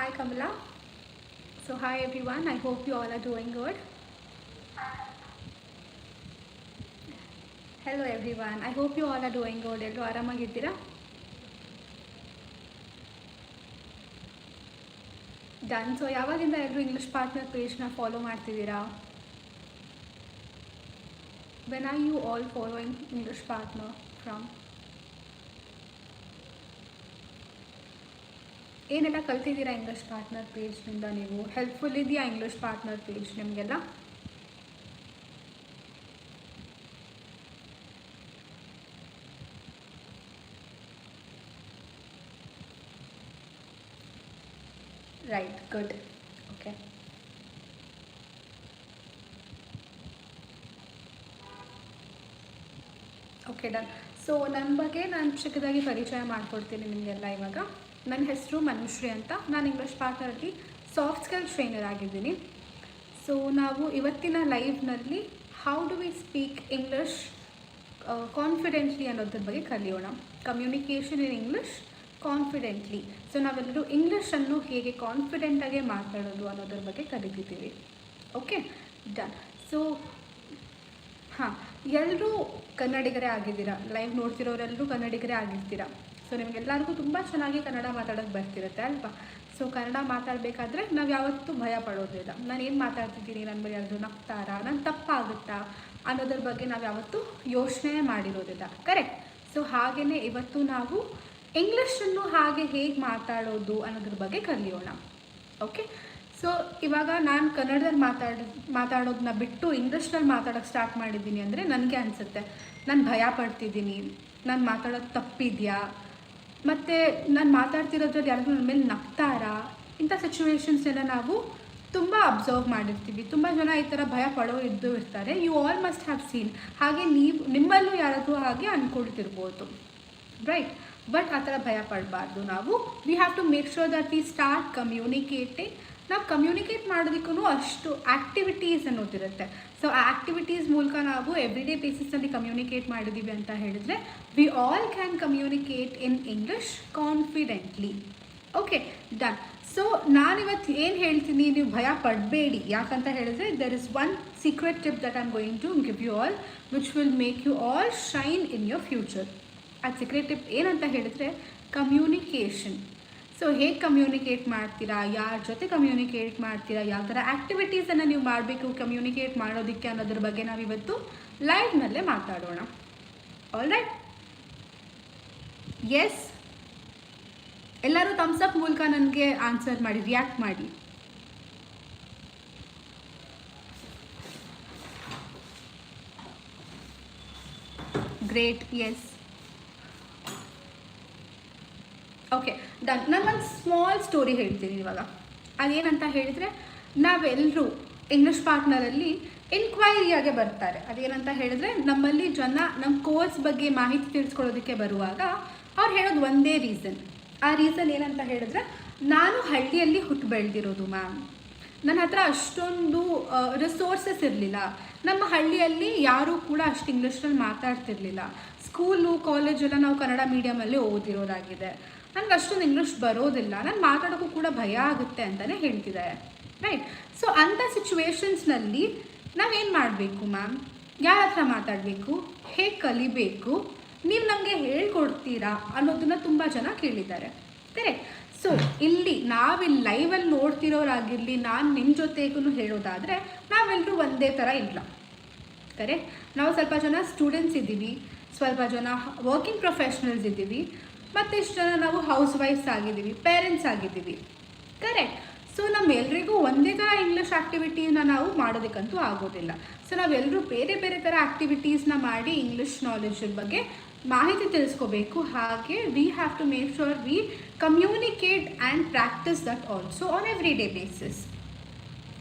Hi Kamala. So hi everyone. I hope you all are doing good. Hello everyone. I hope you all are doing good. ಎಲ್ಲರೂ ಆರಾಮಾಗಿದ್ದೀರಾ done so ಯಾವಾಗಿಂದ ಎಲ್ಲರೂ English partner ಪೇಜ್ನ follow ಮಾಡ್ತಿದ್ದೀರಾ when are you all following english partner from ಏನೆಲ್ಲ ಕಲ್ತಿದ್ದೀರಾ English partner ಪೇಜ್ನಿಂದ ನೀವು? ಹೆಲ್ಪ್ಫುಲ್ ಇದೆಯಾ ಇಂಗ್ಲೀಷ್ ಪಾರ್ಟ್ನರ್ ಪೇಜ್ ನಿಮಗೆಲ್ಲ? Right good okay okay done so ನನ್ನ ಬಗ್ಗೆ ನಾನು ಚಿಕ್ಕದಾಗಿ ಪರಿಚಯ ಮಾಡಿಕೊಡ್ತೀನಿ ನಿಮಗೆಲ್ಲ ಇವಾಗ. ನನ್ನ ಹೆಸರು ಮನುಶ್ರೀ ಅಂತ. ನಾನು ಇಂಗ್ಲೀಷ್ ಪಾರ್ಟ್ನರಲ್ಲಿ ಸಾಫ್ಟ್ ಸ್ಕಿಲ್ ಟ್ರೈನರ್ ಆಗಿದ್ದೀನಿ. ಸೊ ನಾವು ಇವತ್ತಿನ ಲೈವ್ನಲ್ಲಿ how do we speak English confidently ಅನ್ನೋದ್ರ ಬಗ್ಗೆ ಕಲಿಯೋಣ. Communication in English confidently so ನಾವೆಲ್ಲರೂ ಇಂಗ್ಲೀಷನ್ನು ಹೇಗೆ ಕಾನ್ಫಿಡೆಂಟಾಗಿ ಮಾತಾಡೋದು ಅನ್ನೋದ್ರ ಬಗ್ಗೆ ಕಲಿತಿದ್ದೀವಿ. ಓಕೆ ಡನ್ ಸೊ ಹಾಂ ಎಲ್ಲರೂ ಕನ್ನಡಿಗರೇ ಆಗಿದ್ದೀರಾ? ಲೈವ್ ನೋಡ್ತಿರೋರೆಲ್ಲರೂ ಕನ್ನಡಿಗರೇ ಆಗಿರ್ತೀರಾ? ಸೊ ನಿಮಗೆಲ್ಲರಿಗೂ ತುಂಬ ಚೆನ್ನಾಗಿ ಕನ್ನಡ ಮಾತಾಡೋಕ್ಕೆ ಬರ್ತಿರುತ್ತೆ ಅಲ್ವಾ? ಸೊ ಕನ್ನಡ ಮಾತಾಡಬೇಕಾದ್ರೆ ನಾವು ಯಾವತ್ತೂ ಭಯ ಪಡೋದಿಲ್ಲ. ನಾನು ಏನು ಮಾತಾಡ್ತಿದ್ದೀನಿ? ನನ್ನ ಬಗ್ಗೆ ಯಾರು ನಗ್ತಾರಾ? ನಾನು ತಪ್ಪಾಗುತ್ತಾ? ಅನ್ನೋದ್ರ ಬಗ್ಗೆ ನಾವು ಯಾವತ್ತೂ ಯೋಚನೆ ಮಾಡಿರೋದಿಲ್ಲ. ಕರೆಕ್ಟ್ ಸೊ ಹಾಗೆಯೇ ಇವತ್ತು ನಾವು ಇಂಗ್ಲೀಷನ್ನು ಹಾಗೆ ಹೇಗೆ ಮಾತಾಡೋದು ಅನ್ನೋದ್ರ ಬಗ್ಗೆ ಕಲಿಯೋಣ. ಓಕೆ ಸೊ ಇವಾಗ ನಾನು ಕನ್ನಡದಲ್ಲಿ ಮಾತಾಡ ಮಾತಾಡೋದನ್ನ ಬಿಟ್ಟು ಇಂಗ್ಲೀಷ್ನಲ್ಲಿ ಮಾತಾಡೋಕೆ ಸ್ಟಾರ್ಟ್ ಮಾಡಿದ್ದೀನಿ ಅಂದರೆ ನನಗೆ ಅನಿಸುತ್ತೆ. ನಾನು ಭಯ ಪಡ್ತಿದ್ದೀನಿ. ನಾನು ಮಾತಾಡೋದು ತಪ್ಪಿದೆಯಾ? ಮತ್ತು ನಾನು ಮಾತಾಡ್ತಿರೋದ್ರಲ್ಲಿ ಯಾರಾದರೂ ನನ್ನ ಮೇಲೆ ನಗ್ತಾರಾ? ಇಂಥ ಸಿಚುವೇಶನ್ಸ್ನೆಲ್ಲ ನಾವು ತುಂಬ ಅಬ್ಸರ್ವ್ ಮಾಡಿರ್ತೀವಿ. ತುಂಬ ಜನ ಈ ಥರ ಭಯ ಪಡೋ ಇದ್ದು ಇರ್ತಾರೆ. You all must have seen ಹಾಗೆ ನೀವು, ನಿಮ್ಮಲ್ಲೂ ಯಾರಾದರೂ ಹಾಗೆ ಅಂದ್ಕೊಳ್ತಿರ್ಬೋದು ರೈಟ್ ಬಟ್ ಆ ಥರ ಭಯ ಪಡಬಾರ್ದು ನಾವು. We have to make sure that we start communicating ನಾವು ಕಮ್ಯುನಿಕೇಟ್ ಮಾಡೋದಕ್ಕೂ ಅಷ್ಟು ಆ್ಯಕ್ಟಿವಿಟೀಸ್ ಅನ್ನೋದಿರುತ್ತೆ. ಸೊ ಆ ಆ್ಯಕ್ಟಿವಿಟೀಸ್ ಮೂಲಕ ನಾವು ಎವ್ರಿ ಡೇ ಬೇಸಿಸ್ನಲ್ಲಿ ಕಮ್ಯುನಿಕೇಟ್ ಮಾಡಿದ್ದೀವಿ ಅಂತ ಹೇಳಿದ್ರೆ we all can communicate in English confidently okay done so ನಾನಿವತ್ತು ಏನು ಹೇಳ್ತೀನಿ, ನೀವು ಭಯ ಪಡಬೇಡಿ. ಯಾಕಂತ ಹೇಳಿದ್ರೆ there is one secret tip that I'm going to give you all which will make you all shine in your future ಆ secret tip ಏನಂತ ಹೇಳಿದ್ರೆ ಕಮ್ಯುನಿಕೇಷನ್ ಸೊ ಹೇಗೆ ಕಮ್ಯುನಿಕೇಟ್ ಮಾಡ್ತೀರಾ? ಯಾರ ಜೊತೆ ಕಮ್ಯುನಿಕೇಟ್ ಮಾಡ್ತೀರಾ? ಯಾವ ಥರ ಆ್ಯಕ್ಟಿವಿಟೀಸನ್ನು ನೀವು ಮಾಡಬೇಕು ಕಮ್ಯುನಿಕೇಟ್ ಮಾಡೋದಕ್ಕೆ ಅನ್ನೋದ್ರ ಬಗ್ಗೆ ನಾವಿವತ್ತು ಲೈವ್ನಲ್ಲೇ ಮಾತಾಡೋಣ. ಆಲ್ ರೈಟ್ ಎಸ್ ಎಲ್ಲರೂ ತಮ್ಸಪ್ ಮೂಲಕ ನನಗೆ ಆನ್ಸರ್ ಮಾಡಿ ರಿಯಾಕ್ಟ್ ಮಾಡಿ. ಗ್ರೇಟ್ ಎಸ್ ಓಕೆ ಡನ್ ನಾನೊಂದು ಸ್ಮಾಲ್ ಸ್ಟೋರಿ ಹೇಳ್ತೀನಿ ಇವಾಗ. ಅದೇನಂತ ಹೇಳಿದರೆ ನಾವೆಲ್ಲರೂ ಇಂಗ್ಲೀಷ್ ಪಾರ್ಟ್ನರಲ್ಲಿ ಎನ್ಕ್ವೈರಿಯಾಗೆ ಬರ್ತಾರೆ. ಅದೇನಂತ ಹೇಳಿದ್ರೆ, ನಮ್ಮಲ್ಲಿ ಜನ ನಮ್ಮ ಕೋರ್ಸ್ ಬಗ್ಗೆ ಮಾಹಿತಿ ತಿಳಿಸ್ಕೊಳ್ಳೋದಕ್ಕೆ ಬರುವಾಗ ಅವ್ರು ಹೇಳೋದು ಒಂದೇ ರೀಸನ್ ಆ ರೀಸನ್ ಏನಂತ ಹೇಳಿದ್ರೆ, ನಾನು ಹಳ್ಳಿಯಲ್ಲಿ ಹುಟ್ಟು ಬೆಳೆದಿರೋದು ಮ್ಯಾಮ್ ನನ್ನ ಹತ್ರ ಅಷ್ಟೊಂದು ರಿಸೋರ್ಸಸ್ ಇರಲಿಲ್ಲ. ನಮ್ಮ ಹಳ್ಳಿಯಲ್ಲಿ ಯಾರೂ ಕೂಡ ಅಷ್ಟು ಇಂಗ್ಲೀಷ್ನಲ್ಲಿ ಮಾತಾಡ್ತಿರ್ಲಿಲ್ಲ. ಸ್ಕೂಲು ಕಾಲೇಜೆಲ್ಲ ನಾವು ಕನ್ನಡ ಮೀಡಿಯಮಲ್ಲಿ ಓದಿರೋದಾಗಿದೆ. ನನಗೆ ಅಷ್ಟೊಂದು ಇಂಗ್ಲೀಷ್ ಬರೋದಿಲ್ಲ. ನಾನು ಮಾತಾಡೋಕ್ಕೂ ಕೂಡ ಭಯ ಆಗುತ್ತೆ ಅಂತಲೇ ಹೇಳ್ತಿದ್ದಾರೆ. ರೈಟ್ ಸೊ ಅಂಥ ಸಿಚುವೇಶನ್ಸ್ನಲ್ಲಿ ನಾವೇನು ಮಾಡಬೇಕು ಮ್ಯಾಮ್ ಯಾರ ಹತ್ರ ಮಾತಾಡಬೇಕು? ಹೇಗೆ ಕಲಿಬೇಕು? ನೀವು ನಮಗೆ ಹೇಳ್ಕೊಡ್ತೀರಾ ಅನ್ನೋದನ್ನ ತುಂಬ ಜನ ಕೇಳಿದ್ದಾರೆ. ಕರೆಕ್ಟ್ ಸೊ ಇಲ್ಲಿ ನಾವಿಲ್ಲಿ ಲೈವಲ್ಲಿ ನೋಡ್ತಿರೋರಾಗಿರಲಿ, ನಾನು ನಿಮ್ಮ ಜೊತೆಗೂ ಹೇಳೋದಾದರೆ ನಾವೆಲ್ಲರೂ ಒಂದೇ ಥರ ಇಲ್ಲ. ಕರೆಕ್ಟ್ ನಾವು ಸ್ವಲ್ಪ ಜನ ಸ್ಟೂಡೆಂಟ್ಸ್ ಇದ್ದೀವಿ. ಸ್ವಲ್ಪ ಜನ ವರ್ಕಿಂಗ್ ಪ್ರೊಫೆಷ್ನಲ್ಸ್ ಇದ್ದೀವಿ. ಮತ್ತು ಇಷ್ಟು ಜನ ನಾವು ಹೌಸ್ ವೈಫ್ಸ್ ಆಗಿದ್ದೀವಿ ಪೇರೆಂಟ್ಸ್ ಆಗಿದ್ದೀವಿ. ಕರೆಕ್ಟ್ ಸೊ ನಮ್ಮೆಲ್ರಿಗೂ ಒಂದೇ ಥರ ಇಂಗ್ಲೀಷ್ ಆ್ಯಕ್ಟಿವಿಟೀನ ನಾವು ಮಾಡೋದಕ್ಕಂತೂ ಆಗೋದಿಲ್ಲ. ಸೊ ನಾವೆಲ್ಲರೂ ಬೇರೆ ಬೇರೆ ಥರ ಆ್ಯಕ್ಟಿವಿಟೀಸ್ನ ಮಾಡಿ ಇಂಗ್ಲೀಷ್ ನಾಲೆಜ್ ಬಗ್ಗೆ ಮಾಹಿತಿ ತಿಳಿಸ್ಕೋಬೇಕು. ಹಾಗೆ we have to make sure we communicate and practise that also on every day basis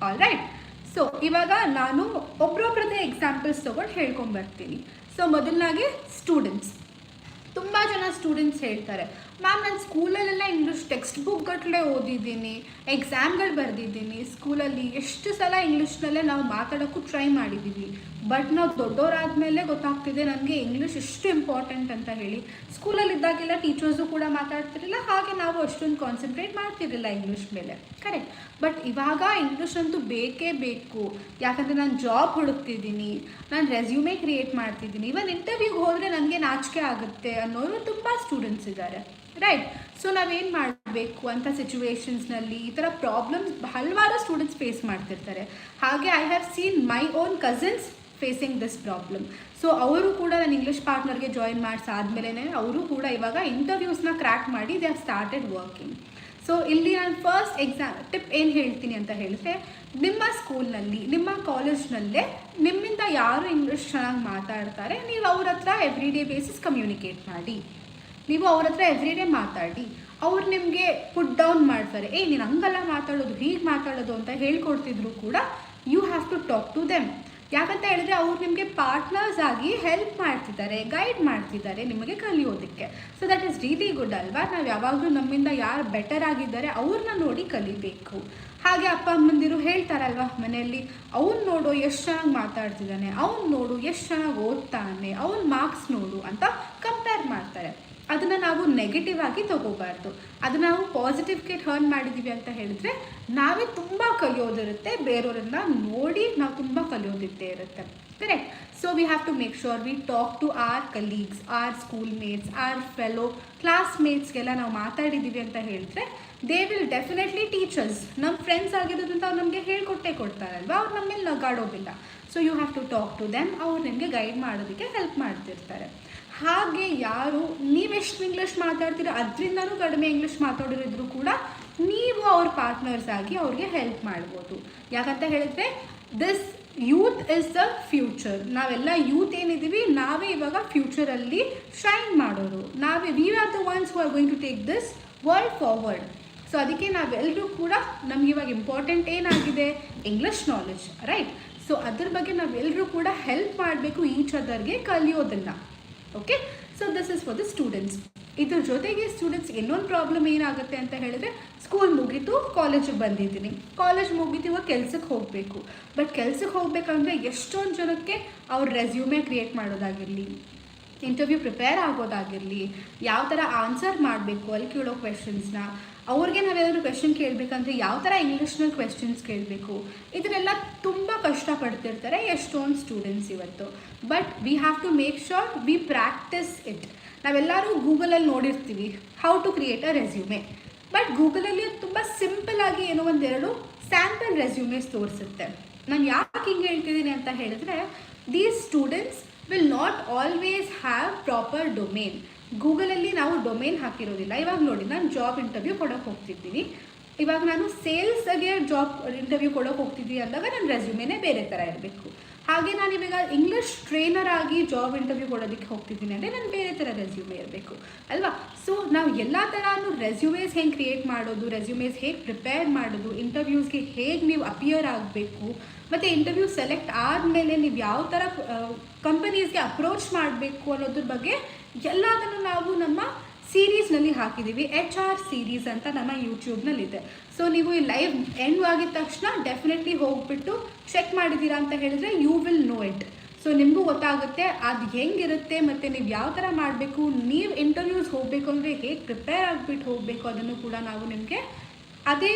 all right so ಇವಾಗ ನಾನು ಒಬ್ರೊಬ್ರದೇ ಎಕ್ಸಾಂಪಲ್ಸ್ ತೊಗೊಂಡು ಹೇಳ್ಕೊಂಬರ್ತೀನಿ ಸೊ ಮೊದಲನಾಗಿ ಸ್ಟೂಡೆಂಟ್ಸ್ ತುಂಬ ಜನ ಸ್ಟೂಡೆಂಟ್ಸ್ ಹೇಳ್ತಾರೆ ಮ್ಯಾಮ್ ನಾನು ಸ್ಕೂಲಲ್ಲೆಲ್ಲ ಇಂಗ್ಲೀಷ್ ಟೆಕ್ಸ್ಟ್ ಬುಕ್ ಗಟ್ಟಲೆ ಓದಿದ್ದೀನಿ ಎಕ್ಸಾಮ್ಗಳು ಬರೆದಿದ್ದೀನಿ ಸ್ಕೂಲಲ್ಲಿ ಎಷ್ಟು ಸಲ ಇಂಗ್ಲೀಷ್ನಲ್ಲೇ ನಾವು ಮಾತಾಡೋಕ್ಕೂ ಟ್ರೈ ಮಾಡಿದ್ದೀವಿ ಬಟ್ ನಾವು ದೊಡ್ಡವರಾದ್ಮೇಲೆ ಗೊತ್ತಾಗ್ತಿದೆ ನನಗೆ ಇಂಗ್ಲೀಷ್ ಇಷ್ಟು ಇಂಪಾರ್ಟೆಂಟ್ ಅಂತ ಹೇಳಿ. ಸ್ಕೂಲಲ್ಲಿ ಇದ್ದಾಗೆಲ್ಲ ಟೀಚರ್ಸು ಕೂಡ ಮಾತಾಡ್ತಿರಲಿಲ್ಲ, ಹಾಗೆ ನಾವು ಅಷ್ಟೊಂದು ಕಾನ್ಸಂಟ್ರೇಟ್ ಮಾಡ್ತಿರಲಿಲ್ಲ ಇಂಗ್ಲೀಷ್ ಮೇಲೆ. ಕರೆಕ್ಟ್ ಬಟ್ ಇವಾಗ ಇಂಗ್ಲೀಷ್ ಅಂತೂ ಬೇಕೇ ಬೇಕು. ಯಾಕಂದರೆ ನಾನು ಜಾಬ್ ಹುಡುಕ್ತಿದ್ದೀನಿ, ನಾನು ರೆಸ್ಯೂಮೇ ಕ್ರಿಯೇಟ್ ಮಾಡ್ತಿದ್ದೀನಿ. ಇವನ್ ಇಂಟರ್ವ್ಯೂಗೆ ಹೋದರೆ ನನಗೆ ನಾಚಿಕೆ ಆಗುತ್ತೆ ಅನ್ನೋರು ತುಂಬ ಸ್ಟೂಡೆಂಟ್ಸ್ ಇದ್ದಾರೆ. ರೈಟ್ ಸೊ ನಾವೇನು ಮಾಡಬೇಕು ಅಂತ ಸಿಚುವೇಶನ್ಸ್ನಲ್ಲಿ ಈ ಥರ ಪ್ರಾಬ್ಲಮ್ಸ್ ಹಲವಾರು ಸ್ಟೂಡೆಂಟ್ಸ್ ಫೇಸ್ ಮಾಡ್ತಿರ್ತಾರೆ. ಹಾಗೆ I have seen my own cousins facing this problem so ಅವರು ಕೂಡ ನಾನು ಇಂಗ್ಲೀಷ್ ಪಾರ್ಟ್ನರ್ಗೆ ಜಾಯಿನ್ ಮಾಡಿಸಾದ್ಮೇಲೆ ಅವರು ಕೂಡ ಇವಾಗ ಇಂಟರ್ವ್ಯೂಸ್ನ ಕ್ರ್ಯಾಕ್ ಮಾಡಿ they have started working so ಇಲ್ಲಿ ನಾನು ಫಸ್ಟ್ ಎಕ್ಸಾಮ್ ಟಿಪ್ ಏನು ಹೇಳ್ತೀನಿ ಅಂತ ಹೇಳಿದ್ರೆ, ನಿಮ್ಮ ಸ್ಕೂಲ್ನಲ್ಲಿ ನಿಮ್ಮ ಕಾಲೇಜ್ನಲ್ಲೇ ನಿಮ್ಮಿಂದ ಯಾರು ಇಂಗ್ಲೀಷ್ ಚೆನ್ನಾಗಿ ಮಾತಾಡ್ತಾರೆ, ನೀವು ಅವ್ರ ಹತ್ರ ಎವ್ರಿ ಡೇ ಬೇಸಿಸ್ ಕಮ್ಯುನಿಕೇಟ್ ಮಾಡಿ. ನೀವು ಅವ್ರ ಹತ್ರ ಎವ್ರಿ ಡೇ ಮಾತಾಡಿ. ಅವ್ರು ನಿಮಗೆ ಪುಟ್ ಡೌನ್ ಮಾಡ್ತಾರೆ ಏ ನೀನು ಹಂಗಲ್ಲ ಮಾತಾಡೋದು, ಹೀಗೆ ಮಾತಾಡೋದು ಅಂತ ಹೇಳ್ಕೊಡ್ತಿದ್ರು ಕೂಡ you have to talk to them ಯಾಕಂತ ಹೇಳಿದ್ರೆ ಅವ್ರು ನಿಮಗೆ ಪಾರ್ಟ್ನರ್ಸ್ ಆಗಿ ಹೆಲ್ಪ್ ಮಾಡ್ತಿದ್ದಾರೆ ಗೈಡ್ ಮಾಡ್ತಿದ್ದಾರೆ ನಿಮಗೆ ಕಲಿಯೋದಕ್ಕೆ. So that is really good ಅಲ್ವಾ? ನಾವು ಯಾವಾಗಲೂ ನಮ್ಮಿಂದ ಯಾರು ಬೆಟರ್ ಆಗಿದ್ದಾರೆ ಅವ್ರನ್ನ ನೋಡಿ ಕಲಿಬೇಕು. ಹಾಗೆ ಅಪ್ಪ ಅಮ್ಮಂದಿರು ಹೇಳ್ತಾರಲ್ವಾ ಮನೆಯಲ್ಲಿ, ಅವ್ನು ನೋಡು ಎಷ್ಟು ಚೆನ್ನಾಗಿ ಮಾತಾಡ್ತಿದ್ದಾನೆ, ಅವ್ನು ನೋಡು ಎಷ್ಟು ಚೆನ್ನಾಗಿ ಓದ್ತಾನೆ, ಅವ್ನ ಮಾರ್ಕ್ಸ್ ನೋಡು ಅಂತ ಕಂಪೇರ್ ಮಾಡ್ತಾರೆ. ಅದನ್ನು ನಾವು ನೆಗೆಟಿವ್ ಆಗಿ ತಗೋಬಾರ್ದು. ಅದು ನಾವು ಪಾಸಿಟಿವ್ಗೆ ಟರ್ನ್ ಮಾಡಿದ್ದೀವಿ ಅಂತ ಹೇಳಿದ್ರೆ ನಾವೇ ತುಂಬ ಕಲಿಯೋದಿರುತ್ತೆ, ಬೇರೆಯವರನ್ನ ನೋಡಿ ನಾವು ತುಂಬ ಕಲಿಯೋದಿದ್ದೇ ಇರುತ್ತೆ. Correct so we have to make sure we talk to our colleagues or schoolmates or fellow ಕ್ಲಾಸ್ಮೇಟ್ಸ್ಗೆಲ್ಲ ನಾವು ಮಾತಾಡಿದ್ದೀವಿ ಅಂತ ಹೇಳಿದ್ರೆ ದೇ ವಿಲ್ ಡೆಫಿನೆಟ್ಲಿ ಟೀಚರ್ಸ್ ನಮ್ಮ ಫ್ರೆಂಡ್ಸ್ ಆಗಿರೋದ್ರಿಂದ ಅವ್ರು ನಮಗೆ ಹೇಳ್ಕೊಟ್ಟೆ ಕೊಡ್ತಾರಲ್ವ? ಅವ್ರು ನಮ್ಮ ಮೇಲೆ ನಗಾಡೋದಿಲ್ಲ. So you have to talk to them ಅವ್ರು ನಿಮಗೆ ಗೈಡ್ ಮಾಡೋದಕ್ಕೆ ಹೆಲ್ಪ್ ಮಾಡ್ತಿರ್ತಾರೆ. ಹಾಗೆ ಯಾರು ನೀವೆಷ್ಟು ಇಂಗ್ಲೀಷ್ ಮಾತಾಡ್ತೀರೋ, ಅದರಿಂದನೂ ಕಡಿಮೆ ಇಂಗ್ಲೀಷ್ ಮಾತಾಡೋರಿದ್ರು ಕೂಡ ನೀವು ಅವ್ರ ಪಾರ್ಟ್ನರ್ಸ್ ಆಗಿ ಅವ್ರಿಗೆ ಹೆಲ್ಪ್ ಮಾಡ್ಬೋದು. ಯಾಕಂತ ಹೇಳಿದ್ರೆ this youth is the future ನಾವೆಲ್ಲ ಯೂತ್ ಏನಿದ್ದೀವಿ, ನಾವೇ ಇವಾಗ ಫ್ಯೂಚರಲ್ಲಿ ಶೈನ್ ಮಾಡೋರು. ನಾವೇ we are the ones who are going to take this world forward so ಅದಕ್ಕೆ ನಾವೆಲ್ಲರೂ ಕೂಡ ನಮ್ಗೆ ಇವಾಗ ಇಂಪಾರ್ಟೆಂಟ್ ಏನಾಗಿದೆ? ಇಂಗ್ಲಿಷ್ ನಾಲೆಜ್ ರೈಟ್ ಸೊ ಅದ್ರ ಬಗ್ಗೆ ನಾವೆಲ್ಲರೂ ಕೂಡ ಹೆಲ್ಪ್ ಮಾಡಬೇಕು ಈಚ್ ಅದರ್ಗೆ ಕಲಿಯೋದನ್ನು. Okay so this is for the students ಇದ್ರ ಜೊತೆಗೆ ಸ್ಟೂಡೆಂಟ್ಸ್ ಇನ್ನೊಂದು ಪ್ರಾಬ್ಲಮ್ ಏನಾಗುತ್ತೆ ಅಂತ ಹೇಳಿದ್ರೆ ಸ್ಕೂಲ್ ಮುಗೀತು ಕಾಲೇಜಿಗೆ ಬಂದಿದ್ದೀನಿ. ಕಾಲೇಜ್ ಮುಗೀತು, ಇವಾಗ ಕೆಲ್ಸಕ್ಕೆ ಹೋಗಬೇಕು. ಬಟ್ ಕೆಲ್ಸಕ್ಕೆ ಹೋಗ್ಬೇಕಂದ್ರೆ ಎಷ್ಟೊಂದು ಜನಕ್ಕೆ ಅವ್ರ ರೆಸ್ಯೂಮೆ ಕ್ರಿಯೇಟ್ ಮಾಡೋದಾಗಿರಲಿ ಇಂಟರ್ವ್ಯೂ ಪ್ರಿಪೇರ್ ಆಗೋದಾಗಿರಲಿ ಯಾವ ಥರ ಆನ್ಸರ್ ಮಾಡಬೇಕು, ಅಲ್ಲಿ ಕೇಳೋ ಕ್ವೆಶನ್ಸ್ನ ಅವ್ರಿಗೆ ನಾವೇನಾದರೂ ಕ್ವೆಶನ್ ಕೇಳಬೇಕಂದ್ರೆ ಯಾವ ಥರ ಇಂಗ್ಲೀಷ್ನಲ್ಲಿ ಕ್ವೆಶನ್ಸ್ ಕೇಳಬೇಕು? ಇದನ್ನೆಲ್ಲ ತುಂಬ ಕಷ್ಟಪಡ್ತಿರ್ತಾರೆ ಎಷ್ಟೊಂದು ಸ್ಟೂಡೆಂಟ್ಸ್ ಇವತ್ತು. But we have to make sure we practise it ನಾವೆಲ್ಲರೂ ಗೂಗಲಲ್ಲಿ ನೋಡಿರ್ತೀವಿ how to create a resume but ಗೂಗಲಲ್ಲಿ ತುಂಬ ಸಿಂಪಲ್ ಆಗಿ ಏನೋ ಒಂದೆರಡು ಸ್ಯಾಂಪಲ್ ರೆಸ್ಯೂಮೇಸ್ ತೋರಿಸುತ್ತೆ. ನಾನು ಯಾಕೆ ಹಿಂಗೆ ಹೇಳ್ತಿದ್ದೀನಿ ಅಂತ ಹೇಳಿದ್ರೆ these students will not always have proper domain ಗೂಗಲಲ್ಲಿ ನಾವು ಡೊಮೇನ್ ಹಾಕಿರೋದಿಲ್ಲ. ಇವಾಗ ನೋಡಿ, ನಾನು ಜಾಬ್ ಇಂಟರ್ವ್ಯೂ ಕೊಡೋಕೆ ಹೋಗ್ತಿದ್ದೀನಿ. ಇವಾಗ ನಾನು ಸೇಲ್ಸ್ಗೆ ಜಾಬ್ ಇಂಟರ್ವ್ಯೂ ಕೊಡೋಕೆ ಹೋಗ್ತಿದ್ದೀನಿ ಅಂದಾಗ ನನ್ನ ರೆಸ್ಯೂಮೇನೆ ಬೇರೆ ಥರ ಇರಬೇಕು. ಹಾಗೆ ನಾನು ಇವಾಗ ಇಂಗ್ಲೀಷ್ ಟ್ರೈನರ್ ಆಗಿ ಜಾಬ್ ಇಂಟರ್ವ್ಯೂ ಕೊಡೋದಕ್ಕೆ ಹೋಗ್ತಿದ್ದೀನಿ ಅಂದರೆ ನಾನು ಬೇರೆ ಥರ ರೆಸ್ಯೂಮೆ ಇರಬೇಕು. ಅಲ್ವಾ? ಸೊ ನಾವು ಎಲ್ಲ ಥರನೂ ರೆಸ್ಯೂಮೇಸ್ ಹೆಂಗೆ ಕ್ರಿಯೇಟ್ ಮಾಡೋದು ರೆಸ್ಯೂಮೇಸ್ ಹೇಗೆ ಪ್ರಿಪೇರ್ ಮಾಡೋದು ಇಂಟರ್ವ್ಯೂಸ್ಗೆ ಹೇಗೆ ನೀವು ಅಪಿಯರ್ ಆಗಬೇಕು, ಮತ್ತು ಇಂಟರ್ವ್ಯೂ ಸೆಲೆಕ್ಟ್ ಆದಮೇಲೆ ನೀವು ಯಾವ ಥರ ಕಂಪನೀಸ್ಗೆ ಅಪ್ರೋಚ್ ಮಾಡಬೇಕು ಅನ್ನೋದ್ರ ಬಗ್ಗೆ ಎಲ್ಲದನ್ನು ನಾವು ನಮ್ಮ ಸೀರೀಸ್ನಲ್ಲಿ ಹಾಕಿದ್ದೀವಿ. ಎಚ್ ಆರ್ ಸೀರೀಸ್ ಅಂತ ನಮ್ಮ ಯೂಟ್ಯೂಬ್ನಲ್ಲಿದೆ. ಸೊ ನೀವು ಈ ಲೈವ್ ಎಂಡ್ ಆಗಿದ ತಕ್ಷಣ ಡೆಫಿನೆಟ್ಲಿ ಹೋಗ್ಬಿಟ್ಟು ಚೆಕ್ ಮಾಡಿದ್ದೀರಾ ಅಂತ ಹೇಳಿದ್ರೆ you will know it so ನಿಮಗೂ ಗೊತ್ತಾಗುತ್ತೆ ಅದು ಹೆಂಗಿರುತ್ತೆ ಮತ್ತು ನೀವು ಯಾವ ಥರ ಮಾಡಬೇಕು, ನೀವು ಇಂಟರ್ವ್ಯೂಸ್ ಹೋಗಬೇಕು ಅಂದರೆ ಹೇಗೆ ಪ್ರಿಪೇರ್ ಆಗಿಬಿಟ್ಟು ಹೋಗಬೇಕು ಅದನ್ನು ಕೂಡ ನಾವು ನಿಮಗೆ ಅದೇ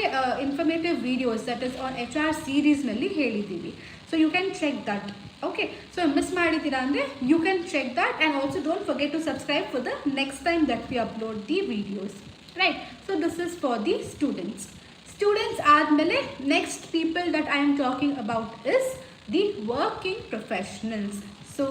informative videos that is on H R ಸೀರೀಸ್ನಲ್ಲಿ ಹೇಳಿದ್ದೀವಿ. So you can check that okay so miss ಮಾಡಿದ್ದೀರಾ ಅಂದರೆ you can check that and also don't forget to subscribe for the next time that we upload the videos right so this is for the students students ಆದಮೇಲೆ next people that I am talking about is the working professionals so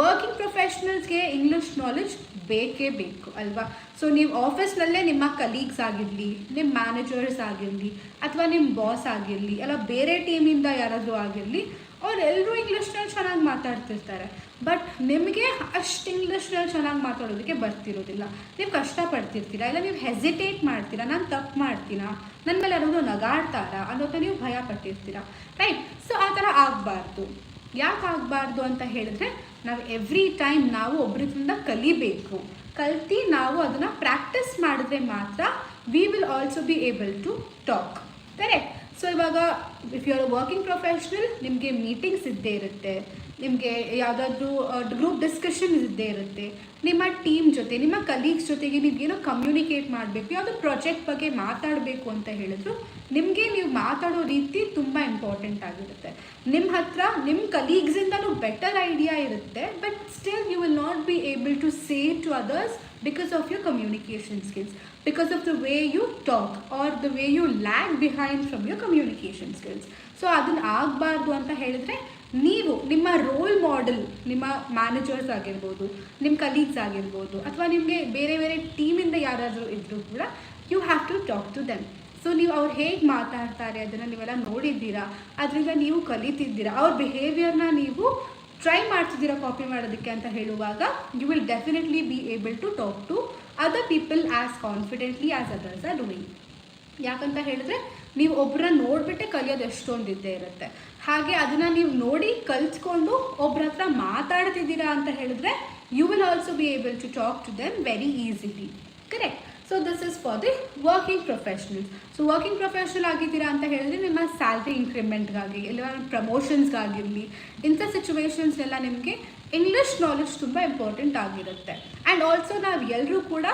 working ಪ್ರೊಫೆಷ್ನಲ್ಸ್ಗೆ English knowledge ಬೇಕೇ ಬೇಕು, ಅಲ್ವಾ? So ನೀವು ಆಫೀಸ್ನಲ್ಲೇ ನಿಮ್ಮ colleagues ಆಗಿರಲಿ, ನಿಮ್ಮ managers ಆಗಿರಲಿ, ಅಥವಾ ನಿಮ್ಮ ಬಾಸ್ ಆಗಿರಲಿ, ಅಲ್ಲ ಬೇರೆ ಟೀಮಿಂದ ಯಾರಾದರೂ ಆಗಿರಲಿ ಅವರೆಲ್ಲರೂ ಇಂಗ್ಲೀಷ್ನಲ್ಲಿ ಚೆನ್ನಾಗಿ ಮಾತಾಡ್ತಿರ್ತಾರೆ. ಬಟ್ ನಿಮಗೆ ಅಷ್ಟು ಇಂಗ್ಲೀಷ್ನಲ್ಲಿ ಚೆನ್ನಾಗಿ ಮಾತಾಡೋದಕ್ಕೆ ಬರ್ತಿರೋದಿಲ್ಲ. ನೀವು ಕಷ್ಟಪಡ್ತಿರ್ತೀರ? ಇಲ್ಲ ನೀವು ಹೆಸಿಟೇಟ್ ಮಾಡ್ತೀರಾ? ನಾನು ತಪ್ಪು ಮಾಡ್ತೀನಾ? ನನ್ನ ಮೇಲೆ ಯಾರಾದರೂ ನಗಾಡ್ತಾರಾ? ಅನ್ನೋದು ನೀವು ಭಯ ಪಟ್ಟಿರ್ತೀರ ರೈಟ್ ಸೊ ಆ ಥರ ಆಗಬಾರ್ದು. ಯಾಕೆ ಆಗಬಾರ್ದು ಅಂತ ಹೇಳಿದ್ರೆ ನಾವು ಎವ್ರಿ ಟೈಮ್ ನಾವು ಒಬ್ರಿಂದ ಕಲಿಬೇಕು. ಕಲ್ತಿ ನಾವು ಅದನ್ನು ಪ್ರಾಕ್ಟೀಸ್ ಮಾಡಿದ್ರೆ ಮಾತ್ರ we will also be able to talk correct so ಇವಾಗ if you are working professional ನಿಮಗೆ ಮೀಟಿಂಗ್ಸ್ ಇದ್ದೇ ಇರುತ್ತೆ. ನಿಮಗೆ ಯಾವುದಾದ್ರೂ ಗ್ರೂಪ್ ಡಿಸ್ಕಷನ್ ಇದ್ದೇ ಇರುತ್ತೆ. ನಿಮ್ಮ ಟೀಮ್ ಜೊತೆ, ನಿಮ್ಮ ಕಲೀಗ್ಸ್ ಜೊತೆಗೆ ನೀವೇನೋ ಕಮ್ಯುನಿಕೇಟ್ ಮಾಡಬೇಕು, ಯಾವುದೋ ಪ್ರಾಜೆಕ್ಟ್ ಬಗ್ಗೆ ಮಾತಾಡಬೇಕು ಅಂತ ಹೇಳಿದ್ರು, ನಿಮಗೆ ನೀವು ಮಾತಾಡೋ ರೀತಿ ತುಂಬ ಇಂಪಾರ್ಟೆಂಟ್ ಆಗಿರುತ್ತೆ. ನಿಮ್ಮ ಹತ್ರ ನಿಮ್ಮ ಕಲೀಗ್ಸಿಂದನೂ ಬೆಟರ್ ಐಡಿಯಾ ಇರುತ್ತೆ but still you will not be able to say to others because of your communication skills because of the way you talk or the way you lack behind from your communication skills so ಅದನ್ನ ಆಗಬಾರ್ದು ಅಂತ ಹೇಳಿದ್ರೆ ನೀವು ನಿಮ್ಮ role model ನಿಮ್ಮ managers ಆಗಿರ್ಬೋದು ನಿಮ್ಮ colleagues ಆಗಿರ್ಬೋದು, ಅಥವಾ ನಿಮಗೆ ಬೇರೆ ಬೇರೆ ಟೀಮಿಂದ ಯಾರಾದರೂ ಇದ್ದರೂ ಕೂಡ you have to talk to them so ನೀವು ಅವ್ರು ಹೇಗೆ ಮಾತಾಡ್ತಾರೆ ಅದನ್ನು ನೀವೆಲ್ಲ ನೋಡಿದ್ದೀರಾ? ಅದರಿಂದ ನೀವು ಕಲಿತಿದ್ದೀರಾ? ಅವ್ರ ಬಿಹೇವಿಯರ್ನ ನೀವು ಟ್ರೈ ಮಾಡ್ತಿದ್ದೀರಾ ಕಾಪಿ ಮಾಡೋದಕ್ಕೆ ಅಂತ ಹೇಳುವಾಗ you will definitely be able to talk to other people as confidently as others are doing ಯಾಕಂತ ಹೇಳಿದ್ರೆ, ನೀವು ಒಬ್ಬರನ್ನ ನೋಡಿಬಿಟ್ಟೆ ಕಲಿಯೋದು ಎಷ್ಟೊಂದು ಇದ್ದೇ ಇರುತ್ತೆ. ಹಾಗೆ ಅದನ್ನು ನೀವು ನೋಡಿ ಕಲ್ತ್ಕೊಂಡು ಒಬ್ರ ಹತ್ರ ಮಾತಾಡ್ತಿದ್ದೀರಾ ಅಂತ ಹೇಳಿದ್ರೆ you will also be able to talk to them very easily correct so this is for the working professionals so working professional ಆಗಿದ್ದೀರಾ ಅಂತ ಹೇಳಿದ್ರೆ, ನಿಮ್ಮ ಸ್ಯಾಲ್ರಿ ಇನ್ಕ್ರಿಮೆಂಟ್ಗಾಗಿ ಇಲ್ಲ ಪ್ರಮೋಷನ್ಸ್ಗಾಗಿರಲಿ ಇಂಥ ಸಿಚುವೇಶನ್ಸ್ನೆಲ್ಲ ನಿಮಗೆ ಇಂಗ್ಲೀಷ್ ನಾಲೆಜ್ ತುಂಬ ಇಂಪಾರ್ಟೆಂಟ್ ಆಗಿರುತ್ತೆ. ಆ್ಯಂಡ್ ಆಲ್ಸೋ ನಾವು ಎಲ್ಲರೂ ಕೂಡ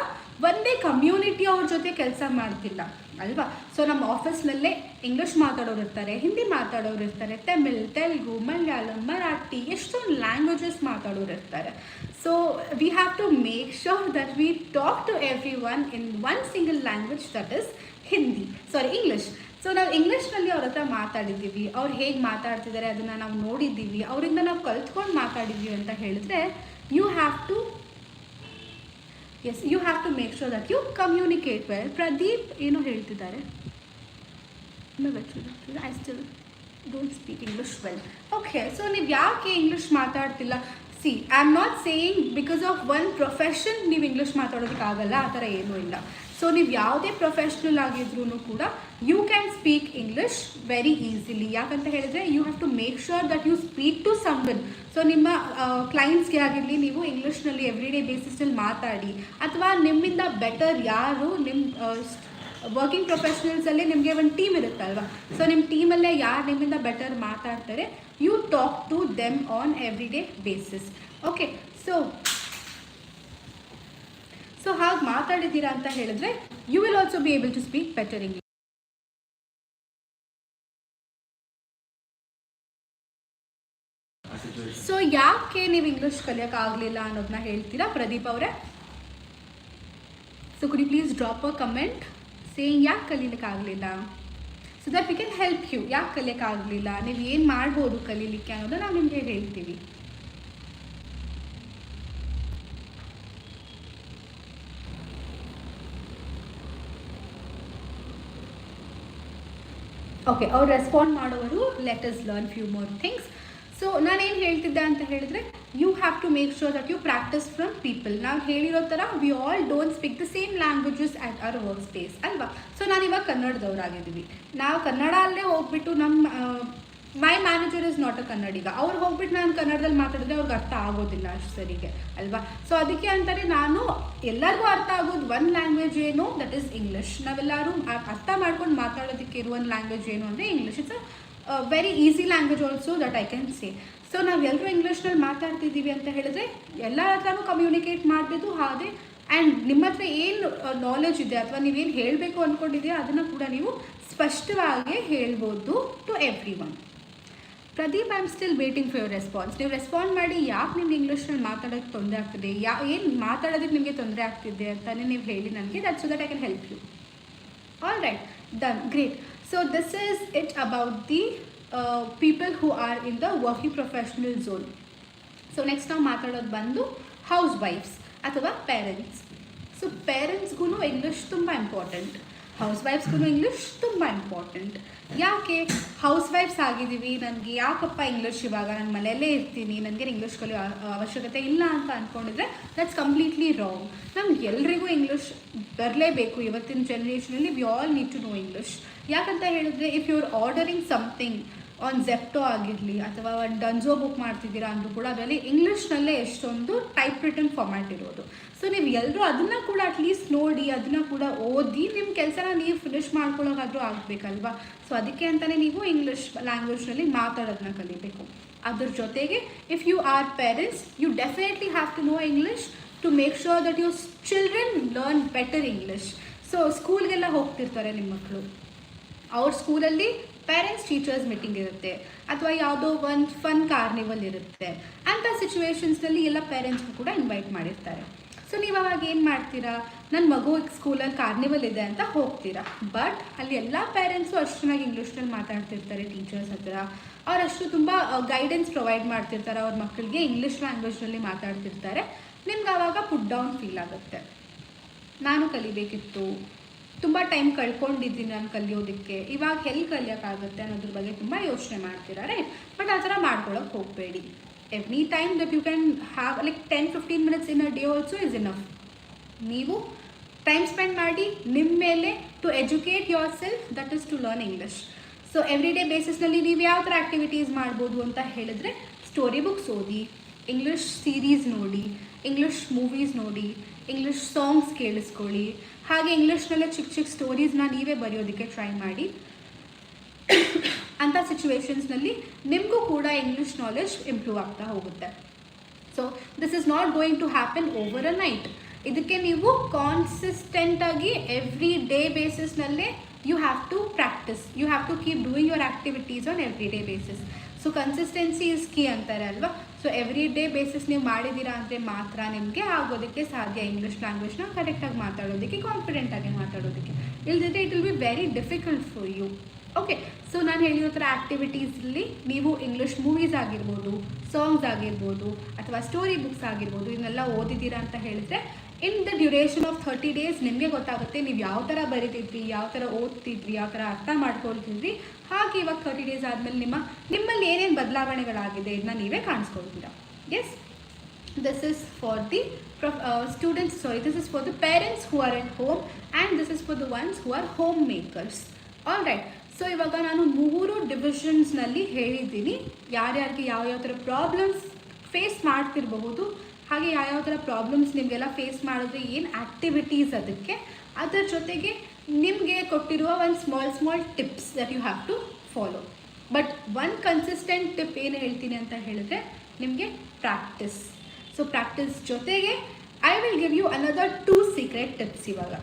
ಒಂದೇ ಕಮ್ಯುನಿಟಿ ಅವ್ರ ಜೊತೆ ಕೆಲಸ ಮಾಡ್ತಿಲ್ಲ, ಅಲ್ವಾ? ಸೊ ನಮ್ಮ ಆಫೀಸ್ನಲ್ಲೇ ಇಂಗ್ಲೀಷ್ ಮಾತಾಡೋರು ಇರ್ತಾರೆ ಹಿಂದಿ ಮಾತಾಡೋರು ಇರ್ತಾರೆ ತಮಿಳ್ ತೆಲುಗು ಮಲಯಾಳಂ ಮರಾಠಿ ಎಷ್ಟೊಂದು ಲ್ಯಾಂಗ್ವೇಜಸ್ ಮಾತಾಡೋರು ಇರ್ತಾರೆ. So we have to make sure that we talk to everyone in one single language that is Hindi sorry English so ನಾವು ಇಂಗ್ಲೀಷ್ನಲ್ಲಿ ಅವ್ರ ಹತ್ರ ಮಾತಾಡಿದ್ದೀವಿ, ಅವ್ರು ಹೇಗೆ ಮಾತಾಡ್ತಿದ್ದಾರೆ, ಅದನ್ನು ನಾವು ನೋಡಿದ್ದೀವಿ, ಅವರಿಂದ ನಾವು ಕಲ್ತ್ಕೊಂಡು ಮಾತಾಡಿದ್ದೀವಿ ಅಂತ ಹೇಳಿದ್ರೆ you have to yes you have to make sure that you communicate well Pradeep ಏನು ಹೇಳ್ತಿದ್ದಾರೆ. I still don't speak English well okay so ನೀವು ಯಾಕೆ ಇಂಗ್ಲೀಷ್ ಮಾತಾಡ್ತಿಲ್ಲ? See I am not saying because of one profession ನೀವು English ಮಾತಾಡೋದಕ್ಕಾಗಲ್ಲ, ಆ ಥರ ಏನೂ ಇಲ್ಲ. ಸೊ ನೀವು ಯಾವುದೇ ಪ್ರೊಫೆಷ್ನಲ್ ಆಗಿದ್ರೂ ಕೂಡ you can speak English very easily ಯಾಕಂತ ಹೇಳಿದ್ರೆ you have to make sure that you speak to someone so ನಿಮ್ಮ ಕ್ಲೈಂಟ್ಸ್ಗೆ ಆಗಿರಲಿ, ನೀವು ಇಂಗ್ಲೀಷ್ನಲ್ಲಿ ಎವ್ರಿ ಡೇ ಬೇಸಿಸ್ನಲ್ಲಿ ಮಾತಾಡಿ. ಅಥವಾ ನಿಮ್ಮಿಂದ ಬೆಟರ್ ಯಾರು ನಿಮ್ಮ ವರ್ಕಿಂಗ್ ಪ್ರೊಫೆಷ್ನಲ್ಸಲ್ಲಿ ನಿಮಗೆ ಒಂದು ಟೀಮ್ ಇರುತ್ತಲ್ವಾ? ಸೊ ನಿಮ್ಮ ಟೀಮಲ್ಲೇ ಯಾರು ನಿಮ್ಮಿಂದ ಬೆಟರ್ ಮಾತಾಡ್ತಾರೆ you talk to them on every day basis okay so so ಹಾಗೆ ಮಾತಾಡಿದ್ದೀರಾ ಅಂತ ಹೇಳಿದ್ರೆ you will also be able to speak better English so ಯಾಕೆ ನೀವು ಇಂಗ್ಲೀಷ್ ಕಲಿಯೋಕ್ಕಾಗಲಿಲ್ಲ ಅನ್ನೋದನ್ನ ಹೇಳ್ತೀರಾ, ಪ್ರದೀಪ್ ಅವರೇ? So could please drop a comment saying ಯಾಕೆ ಕಲೀಲಿಕ್ಕಾಗಲಿಲ್ಲ so that we can help you ಯಾಕೆ ಕಲಿಯೋಕ್ಕಾಗಲಿಲ್ಲ ನೀವು ಏನು ಮಾಡ್ಬೋದು ಕಲೀಲಿಕ್ಕೆ ಅನ್ನೋದನ್ನ ನಾವು ನಿಮಗೆ ಹೇಳ್ತೀವಿ. ಓಕೆ ಅವ್ರು ರೆಸ್ಪಾಂಡ್ ಮಾಡೋರು let learn few more things so ನಾನೇನು ಹೇಳ್ತಿದ್ದೆ ಅಂತ ಹೇಳಿದ್ರೆ you have to make sure that you practise from people ನಾವು ಹೇಳಿರೋ ಥರ we all don't speak the same languages at our work space ಅಲ್ವಾ? ಸೊ ನಾನು ಇವಾಗ ಕನ್ನಡದವರಾಗಿದ್ದೀವಿ. ನಾವು ಕನ್ನಡ ಅಲ್ಲೇ ಹೋಗ್ಬಿಟ್ಟು ನಮ್ಮ my manager is not a Kannadiga ಅವ್ರು ಹೋಗ್ಬಿಟ್ಟು ನಾನು ಕನ್ನಡದಲ್ಲಿ ಮಾತಾಡಿದ್ರೆ ಅವ್ರಿಗೆ ಅರ್ಥ ಆಗೋದಿಲ್ಲ ಅಷ್ಟು ಸರಿಗೆ, ಅಲ್ವಾ? ಸೊ ಅದಕ್ಕೆ ಅಂತಾರೆ ನಾನು, ಎಲ್ಲರಿಗೂ ಅರ್ಥ ಆಗೋದು ಒಂದು ಲ್ಯಾಂಗ್ವೇಜ್ ಏನು? ದಟ್ ಈಸ್ ಇಂಗ್ಲೀಷ್ ನಾವೆಲ್ಲರೂ ಅರ್ಥ ಮಾಡ್ಕೊಂಡು ಮಾತಾಡೋದಕ್ಕೆ ಇರುವ ಒಂದು ಲ್ಯಾಂಗ್ವೇಜ್ ಏನು ಅಂದರೆ English it's a very easy language also that I can say so ನಾವು ಎಲ್ಲರೂ ಇಂಗ್ಲೀಷ್ನಲ್ಲಿ ಮಾತಾಡ್ತಿದ್ದೀವಿ ಅಂತ ಹೇಳಿದ್ರೆ ಎಲ್ಲರ ಹತ್ರನೂ ಕಮ್ಯುನಿಕೇಟ್ ಮಾಡಬೇಕು ಹಾಗೆ ಆ್ಯಂಡ್ ನಿಮ್ಮ ಹತ್ರ ಏನು ನಾಲೆಜ್ ಇದೆ ಅಥವಾ ನೀವೇನು ಹೇಳಬೇಕು ಅಂದ್ಕೊಂಡಿದ್ದೀರಾ ಅದನ್ನು ಕೂಡ ನೀವು ಸ್ಪಷ್ಟವಾಗಿ ಹೇಳ್ಬೋದು to everyone Pradeep I am still waiting for your response ನೀವು ರೆಸ್ಪಾಂಡ್ ಮಾಡಿ, ಯಾಕೆ ನಿಮ್ಗೆ ಇಂಗ್ಲೀಷ್ನಲ್ಲಿ ಮಾತಾಡೋಕ್ಕೆ ತೊಂದರೆ ಆಗ್ತಿದೆ? ಯಾ, ಏನು ಮಾತಾಡೋದಕ್ಕೆ ನಿಮಗೆ ತೊಂದರೆ ಆಗ್ತಿದೆ ಅಂತಲೇ ನೀವು ಹೇಳಿ ನನಗೆ that so that I can help you all right done great so this is it about the people who are in the working professional zone so next ನಾವು ಮಾತಾಡೋದು ಬಂದು ಹೌಸ್ ವೈಫ್ಸ್ ಅಥವಾ ಪೇರೆಂಟ್ಸ್ ಸೊ ಪೇರೆಂಟ್ಸ್ಗೂ ಇಂಗ್ಲೀಷ್ ತುಂಬ ಇಂಪಾರ್ಟೆಂಟ್ ಹೌಸ್ ವೈಫ್ಸ್ಗೂ ಇಂಗ್ಲೀಷ್ ತುಂಬ ಇಂಪಾರ್ಟೆಂಟ್ ಯಾಕೆ? ಹೌಸ್ ವೈಫ್ಸ್ ಆಗಿದ್ದೀವಿ, ನನಗೆ ಯಾಕಪ್ಪ ಇಂಗ್ಲೀಷ್ ಇವಾಗ ನಾನು ಮನೆಯಲ್ಲೇ ಇರ್ತೀನಿ ನನಗೆ ಇಂಗ್ಲೀಷ್ ಕಲಿಯೋ ಅವಶ್ಯಕತೆ ಇಲ್ಲ ಅಂತ ಅಂದ್ಕೊಂಡಿದ್ರೆ ದಟ್ಸ್ ಕಂಪ್ಲೀಟ್ಲಿ ರಾಂಗ್ ನಮ್ಗೆ ಎಲ್ರಿಗೂ ಇಂಗ್ಲೀಷ್ ಬರಲೇಬೇಕು ಇವತ್ತಿನ ಜನ್ರೇಷನಲ್ಲಿ we all need to know English ಯಾಕಂತ ಹೇಳಿದ್ರೆ if you are ordering something on Zepto ಆಗಿರಲಿ ಅಥವಾ ಒಂದು ಡನ್ಜೋ ಬುಕ್ ಮಾಡ್ತಿದ್ದೀರಾ ಅಂದರೂ ಕೂಡ ಅದರಲ್ಲಿ ಇಂಗ್ಲೀಷ್ನಲ್ಲೇ ಎಷ್ಟೊಂದು ಟೈಪ್ ರಿಟರ್ನ್ ಫಾರ್ಮ್ಯಾಟ್ ಇರೋದು. ಸೊ ನೀವು ಎಲ್ಲರೂ ಅದನ್ನು ಕೂಡ ಅಟ್ಲೀಸ್ಟ್ ನೋಡಿ, ಅದನ್ನು ಕೂಡ ಓದಿ ನಿಮ್ಮ ಕೆಲಸನ ನೀವು ಫಿನಿಶ್ ಮಾಡ್ಕೊಳ್ಳೋಕ್ಕಾದರೂ ಆಗಬೇಕಲ್ವಾ? ಸೊ ಅದಕ್ಕೆ ಅಂತಲೇ ನೀವು ಇಂಗ್ಲೀಷ್ ಲ್ಯಾಂಗ್ವೇಜ್ನಲ್ಲಿ ಮಾತಾಡೋದನ್ನ ಕಲಿಬೇಕು. ಅದ್ರ ಜೊತೆಗೆ if you are parents you definitely have to know English to make sure that your children learn better English so ಸ್ಕೂಲ್ಗೆಲ್ಲ ಹೋಗ್ತಿರ್ತಾರೆ ನಿಮ್ಮ ಮಕ್ಕಳು ಅವ್ರ ಸ್ಕೂಲಲ್ಲಿ ಪೇರೆಂಟ್ಸ್ ಟೀಚರ್ಸ್ ಮೀಟಿಂಗ್ ಇರುತ್ತೆ. ಅಥವಾ ಯಾವುದೋ ಒಂದು ಫನ್ ಕಾರ್ನಿವಲ್ ಇರುತ್ತೆ. ಅಂಥ ಸಿಚುವೇಶನ್ಸ್ನಲ್ಲಿ ಎಲ್ಲ ಪೇರೆಂಟ್ಸ್ಗೂ ಕೂಡ ಇನ್ವೈಟ್ ಮಾಡಿರ್ತಾರೆ. ಸೊ ನೀವು ಅವಾಗ ಏನು ಮಾಡ್ತೀರಾ? ನನ್ನ ಮಗು ಸ್ಕೂಲಲ್ಲಿ ಕಾರ್ನಿವಲ್ ಇದೆ ಅಂತ ಹೋಗ್ತೀರಾ. ಬಟ್ ಅಲ್ಲಿ ಎಲ್ಲ ಪೇರೆಂಟ್ಸು ಅಷ್ಟು ಚೆನ್ನಾಗಿ ಇಂಗ್ಲೀಷ್ನಲ್ಲಿ ಮಾತಾಡ್ತಿರ್ತಾರೆ ಟೀಚರ್ಸ್ ಹತ್ರ. ಅವರಷ್ಟು ತುಂಬ ಗೈಡೆನ್ಸ್ ಪ್ರೊವೈಡ್ ಮಾಡ್ತಿರ್ತಾರೆ. ಅವ್ರ ಮಕ್ಕಳಿಗೆ ಇಂಗ್ಲೀಷ್ ಲ್ಯಾಂಗ್ವೇಜ್ನಲ್ಲಿ ಮಾತಾಡ್ತಿರ್ತಾರೆ. ನಿಮ್ಗೆ ಆವಾಗ ಪುಟ್ ಡೌನ್ ಫೀಲ್ ಆಗುತ್ತೆ. ನಾನು ಕಲಿಬೇಕಿತ್ತು. ತುಂಬ ಟೈಮ್ ಕಳ್ಕೊಂಡಿದ್ದೀನಿ ನಾನು ಕಲಿಯೋದಕ್ಕೆ. ಇವಾಗ ಎಲ್ಲಿ ಕಲಿಯೋಕ್ಕಾಗುತ್ತೆ ಅನ್ನೋದ್ರ ಬಗ್ಗೆ ತುಂಬ ಯೋಚನೆ ಮಾಡ್ತಿದ್ದಾರೆ ಬಟ್ ಆ ಥರ ಮಾಡ್ಕೊಳಕ್ಕೆ ಹೋಗಬೇಡಿ. Every time that you can have like ten fifteen minutes in a day also is enough ನೀವು ಟೈಮ್ ಸ್ಪೆಂಡ್ ಮಾಡಿ ನಿಮ್ಮ ಮೇಲೆ to educate yourself that is to learn English so every day ಬೇಸಿಸ್ನಲ್ಲಿ ನೀವು ಯಾವ ಥರ ಆ್ಯಕ್ಟಿವಿಟೀಸ್ ಮಾಡ್ಬೋದು ಅಂತ ಹೇಳಿದ್ರೆ ಸ್ಟೋರಿ ಬುಕ್ಸ್ ಓದಿ. ಇಂಗ್ಲೀಷ್ ಸೀರೀಸ್ ನೋಡಿ ಇಂಗ್ಲೀಷ್ ಮೂವೀಸ್ ನೋಡಿ ಇಂಗ್ಲೀಷ್ ಸಾಂಗ್ಸ್ ಕೇಳಿಸ್ಕೊಳ್ಳಿ. ಹಾಗೆ ಇಂಗ್ಲೀಷ್ನಲ್ಲೇ ಚಿಕ್ಕ ಚಿಕ್ಕ ಸ್ಟೋರೀಸ್ನ ನೀವೇ ಬರೆಯೋದಕ್ಕೆ ಟ್ರೈ ಮಾಡಿ. ಅಂಥ ಸಿಚುವೇಶನ್ಸ್ನಲ್ಲಿ ನಿಮಗೂ ಕೂಡ ಇಂಗ್ಲೀಷ್ ನಾಲೆಜ್ ಇಂಪ್ರೂವ್ ಆಗ್ತಾ ಹೋಗುತ್ತೆ. So this is not going to happen over a night ಇದಕ್ಕೆ ನೀವು ಕಾನ್ಸಿಸ್ಟೆಂಟಾಗಿ every day ಬೇಸಿಸ್ನಲ್ಲೇ you have to practise you have to keep doing your activities on every day basis so consistency is key ಅಂತಾರೆ ಅಲ್ವಾ? ಸೊ every day basis ನೀವು ಮಾಡಿದ್ದೀರಾ ಅಂದರೆ ಮಾತ್ರ ನಿಮಗೆ ಆಗೋದಕ್ಕೆ ಸಾಧ್ಯ. ಇಂಗ್ಲೀಷ್ ಲ್ಯಾಂಗ್ವೇಜ್ನ ಕರೆಕ್ಟಾಗಿ ಮಾತಾಡೋದಕ್ಕೆ ಕಾನ್ಫಿಡೆಂಟಾಗಿ ಮಾತಾಡೋದಕ್ಕೆ. ಇಲ್ಲದಿದ್ದರೆ it will be very difficult for you okay so ನಾನು ಹೇಳಿರೋ ಥರ ಆ್ಯಕ್ಟಿವಿಟೀಸಲ್ಲಿ ನೀವು ಇಂಗ್ಲೀಷ್ ಮೂವೀಸ್ ಆಗಿರ್ಬೋದು ಸಾಂಗ್ಸ್ ಆಗಿರ್ಬೋದು, ಅಥವಾ ಸ್ಟೋರಿ ಬುಕ್ಸ್ ಆಗಿರ್ಬೋದು ಇದನ್ನೆಲ್ಲ ಓದಿದ್ದೀರಾ ಅಂತ ಹೇಳಿದ್ರೆ in the duration of thirty days ನಿಮಗೆ ಗೊತ್ತಾಗುತ್ತೆ ನೀವು ಯಾವ ಥರ ಬರಿತಿದ್ರಿ, ಯಾವ ಥರ ಓದ್ತಿದ್ರಿ, ಯಾವ ಥರ ಅರ್ಥ ಮಾಡ್ಕೊಳ್ತಿದ್ರಿ. ಹಾಗೆ ಇವಾಗ ಥರ್ಟಿ ಡೇಸ್ ಆದಮೇಲೆ ನಿಮ್ಮ, ನಿಮ್ಮಲ್ಲಿ ಏನೇನು ಬದಲಾವಣೆಗಳಾಗಿದೆ ಇದನ್ನ ನೀವೇ ಕಾಣಿಸ್ಕೊಳ್ತೀರಾ. Yes this is for the students sorry this is for the parents who are who are at home and this is for the ones homemakers all right so ಇವಾಗ ನಾನು ಮೂರು ಡಿವಿಷನ್ಸ್ನಲ್ಲಿ ಹೇಳಿದ್ದೀನಿ. ಯಾರ್ಯಾರಿಗೆ ಯಾವ ಯಾವ ಥರ ಪ್ರಾಬ್ಲಮ್ಸ್ ಫೇಸ್ ಮಾಡ್ತಿರಬಹುದು ಹಾಗೆ ಯಾವ ಯಾವ ಥರ ಪ್ರಾಬ್ಲಮ್ಸ್ ನಿಮಗೆಲ್ಲ ಫೇಸ್ ಮಾಡಿದ್ರೆ ಏನು ಆ್ಯಕ್ಟಿವಿಟೀಸ್ ಅದಕ್ಕೆ, ಅದರ ಜೊತೆಗೆ ನಿಮಗೆ ಕೊಟ್ಟಿರುವ ಒಂದು small small tips that you have to follow but one consistent tip ಏನು ಹೇಳ್ತೀನಿ ಅಂತ ಹೇಳಿದ್ರೆ, ನಿಮಗೆ ಪ್ರಾಕ್ಟೀಸ್ ಸೊ ಪ್ರಾಕ್ಟೀಸ್ ಜೊತೆಗೆ I will give you another two secret tips ಇವಾಗ.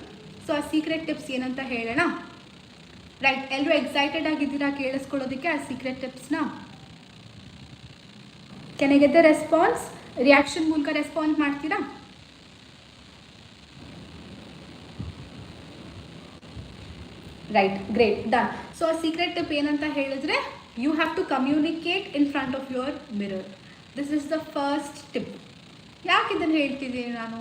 ಸೊ ಆ ಸೀಕ್ರೆಟ್ ಟಿಪ್ಸ್ ಏನಂತ ಹೇಳೋಣ? ರೈಟ್ ಎಲ್ಲರೂ ಎಕ್ಸೈಟೆಡ್ ಆಗಿದ್ದೀರಾ ಕೇಳಿಸ್ಕೊಳ್ಳೋದಕ್ಕೆ ಆ ಸೀಕ್ರೆಟ್ ಟಿಪ್ಸ್ನ ಕೆನ್ ಐ ರೆಸ್ಪಾನ್ಸ್ ರಿಯಾಕ್ಷನ್ ಮೂಲಕ ರೆಸ್ಪಾನ್ಸ್ ಮಾಡ್ತೀರಾ? ರೈಟ್ ಗ್ರೇಟ್ ಡನ್ ಸೊ ಆ ಸೀಕ್ರೆಟ್ ಟಿಪ್ ಏನಂತ ಹೇಳಿದ್ರೆ you have to communicate in front of your mirror this is the first tip ಯಾಕೆ ಇದನ್ನು ಹೇಳ್ತಿದ್ದೀನಿ ನಾನು?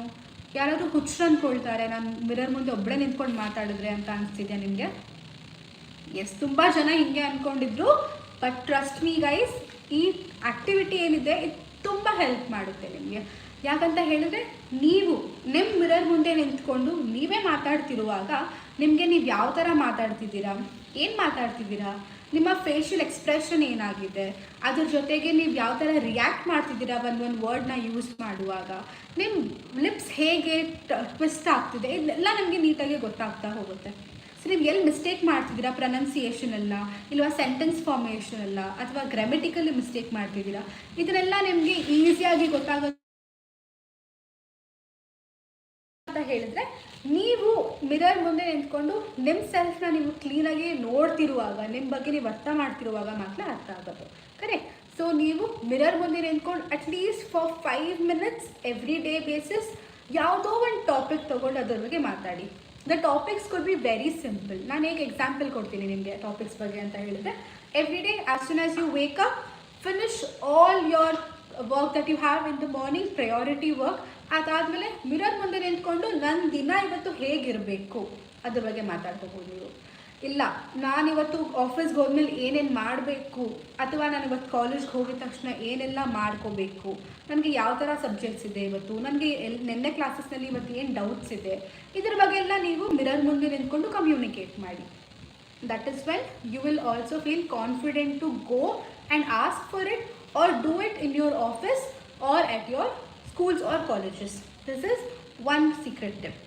ಯಾರಾದರೂ ಹುಚ್ಚರು ಅಂದ್ಕೊಳ್ತಾರೆ, ನಾನು ಮಿರರ್ ಮುಂದೆ ಒಬ್ಬಳೇ ನಿಂತ್ಕೊಂಡು ಮಾತಾಡಿದ್ರೆ ಅಂತ ಅನಿಸ್ತಿದ್ಯಾ ನಿಮಗೆ? ಎಸ್ ತುಂಬ ಜನ ಹಿಂಗೆ ಅಂದ್ಕೊಂಡಿದ್ರು ಬಟ್ ಟ್ರಸ್ಟ್ ಮೀ ಗೈಸ್ ಈ ಆ್ಯಕ್ಟಿವಿಟಿ ಏನಿದೆ ಇದು ತುಂಬ ಹೆಲ್ಪ್ ಮಾಡುತ್ತೆ ನಿಮಗೆ. ಯಾಕಂತ ಹೇಳಿದ್ರೆ, ನೀವು ನಿಮ್ಮ ಮಿರರ್ ಮುಂದೆ ನಿಂತ್ಕೊಂಡು ನೀವೇ ಮಾತಾಡ್ತಿರುವಾಗ ನಿಮಗೆ ನೀವು ಯಾವ ಥರ ಮಾತಾಡ್ತಿದ್ದೀರಾ, ಏನು ಮಾತಾಡ್ತಿದ್ದೀರಾ, ನಿಮ್ಮ ಫೇಶಿಯಲ್ ಎಕ್ಸ್ಪ್ರೆಷನ್ ಏನಾಗಿದೆ, ಅದ್ರ ಜೊತೆಗೆ ನೀವು ಯಾವ ಥರ ರಿಯಾಕ್ಟ್ ಮಾಡ್ತಿದ್ದೀರಾ ಒಂದು ಒಂದು ವರ್ಡ್ನ ಯೂಸ್ ಮಾಡುವಾಗ ನಿಮ್ಮ ಲಿಪ್ಸ್ ಹೇಗೆ ಟ್ವಿಸ್ಟ್ ಆಗ್ತಿದೆ, ಇದೆಲ್ಲ ನಮಗೆ ನೀಟಾಗಿ ಗೊತ್ತಾಗ್ತಾ ಹೋಗುತ್ತೆ. ಸೊ ನೀವು ಎಲ್ಲಿ ಮಿಸ್ಟೇಕ್ ಮಾಡ್ತಿದ್ದೀರಾ ಅಲ್ಲ ಇಲ್ವಾ ಸೆಂಟೆನ್ಸ್ ಫಾರ್ಮೇಷನ್ ಅಲ್ಲ ಅಥವಾ ಗ್ರಾಮೆಟಿಕಲ್ಲಿ ಮಿಸ್ಟೇಕ್ ಮಾಡ್ತಿದ್ದೀರಾ? ಇದನ್ನೆಲ್ಲ ನಿಮಗೆ ಈಸಿಯಾಗಿ ಗೊತ್ತಾಗೋ ಅಂತ ಹೇಳಿದ್ರೆ, ನೀವು ಮಿರರ್ ಮುಂದೆ ನಿಂತ್ಕೊಂಡು ನಿಮ್ಮ ಸೆಲ್ಫ್ನ ನೀವು ಕ್ಲೀನಾಗಿ ನೋಡ್ತಿರುವಾಗ ನಿಮ್ಮ ಬಗ್ಗೆ ನೀವು ಅರ್ಥ ಮಾಡ್ತಿರುವಾಗ ಮಾತ್ರ ಅರ್ಥ ಆಗೋದು. ಕರೆಕ್ಟ್ ಸೊ ನೀವು ಮಿರರ್ ಮುಂದೆ ನಿಂತ್ಕೊಂಡು at least for five minutes every day basis ಯಾವುದೋ ಒಂದು ಟಾಪಿಕ್ ತೊಗೊಂಡು ಅದ್ರ ಬಗ್ಗೆ ಮಾತಾಡಿ. The topics could be very simple ನಾನು ಹೇಗೆ ಎಕ್ಸಾಂಪಲ್ ಕೊಡ್ತೀನಿ ನಿಮಗೆ ಟಾಪಿಕ್ಸ್ ಬಗ್ಗೆ ಅಂತ ಹೇಳಿದ್ರೆ every day as soon as you wake up finish all your work that you have in the morning priority work ಅದಾದಮೇಲೆ ಮಿರರ್ ಮುಂದೆ ನಿಂತ್ಕೊಂಡು ನನ್ನ ದಿನ ಇವತ್ತು ಹೇಗಿರಬೇಕು? ಅದ್ರ ಬಗ್ಗೆ ಮಾತಾಡ್ಕೋಬೋದು ನೀವು. ಇಲ್ಲ, ನಾನಿವತ್ತು ಆಫೀಸ್ಗೆ ಹೋದ್ಮೇಲೆ ಏನೇನು ಮಾಡಬೇಕು? ಅಥವಾ ನಾನು ಇವತ್ತು ಕಾಲೇಜ್ಗೆ ಹೋಗಿದ ತಕ್ಷಣ ಏನೆಲ್ಲ ಮಾಡ್ಕೋಬೇಕು? ನನಗೆ ಯಾವ ಥರ ಸಬ್ಜೆಕ್ಟ್ಸ್ ಇದೆ ಇವತ್ತು? ನನಗೆ ಎಲ್, ನಿನ್ನೆ ಕ್ಲಾಸಸ್ನಲ್ಲಿ ಇವತ್ತು ಏನು ಡೌಟ್ಸ್ ಇದೆ? ಇದ್ರ ಬಗ್ಗೆ ಎಲ್ಲ ನೀವು ಮಿರರ್ ಮುಂದೆ ನಿಂತ್ಕೊಂಡು ಕಮ್ಯುನಿಕೇಟ್ ಮಾಡಿ. That is well you will also feel confident to go and ask for it or do it in your office or at your schools or colleges this is one secret tip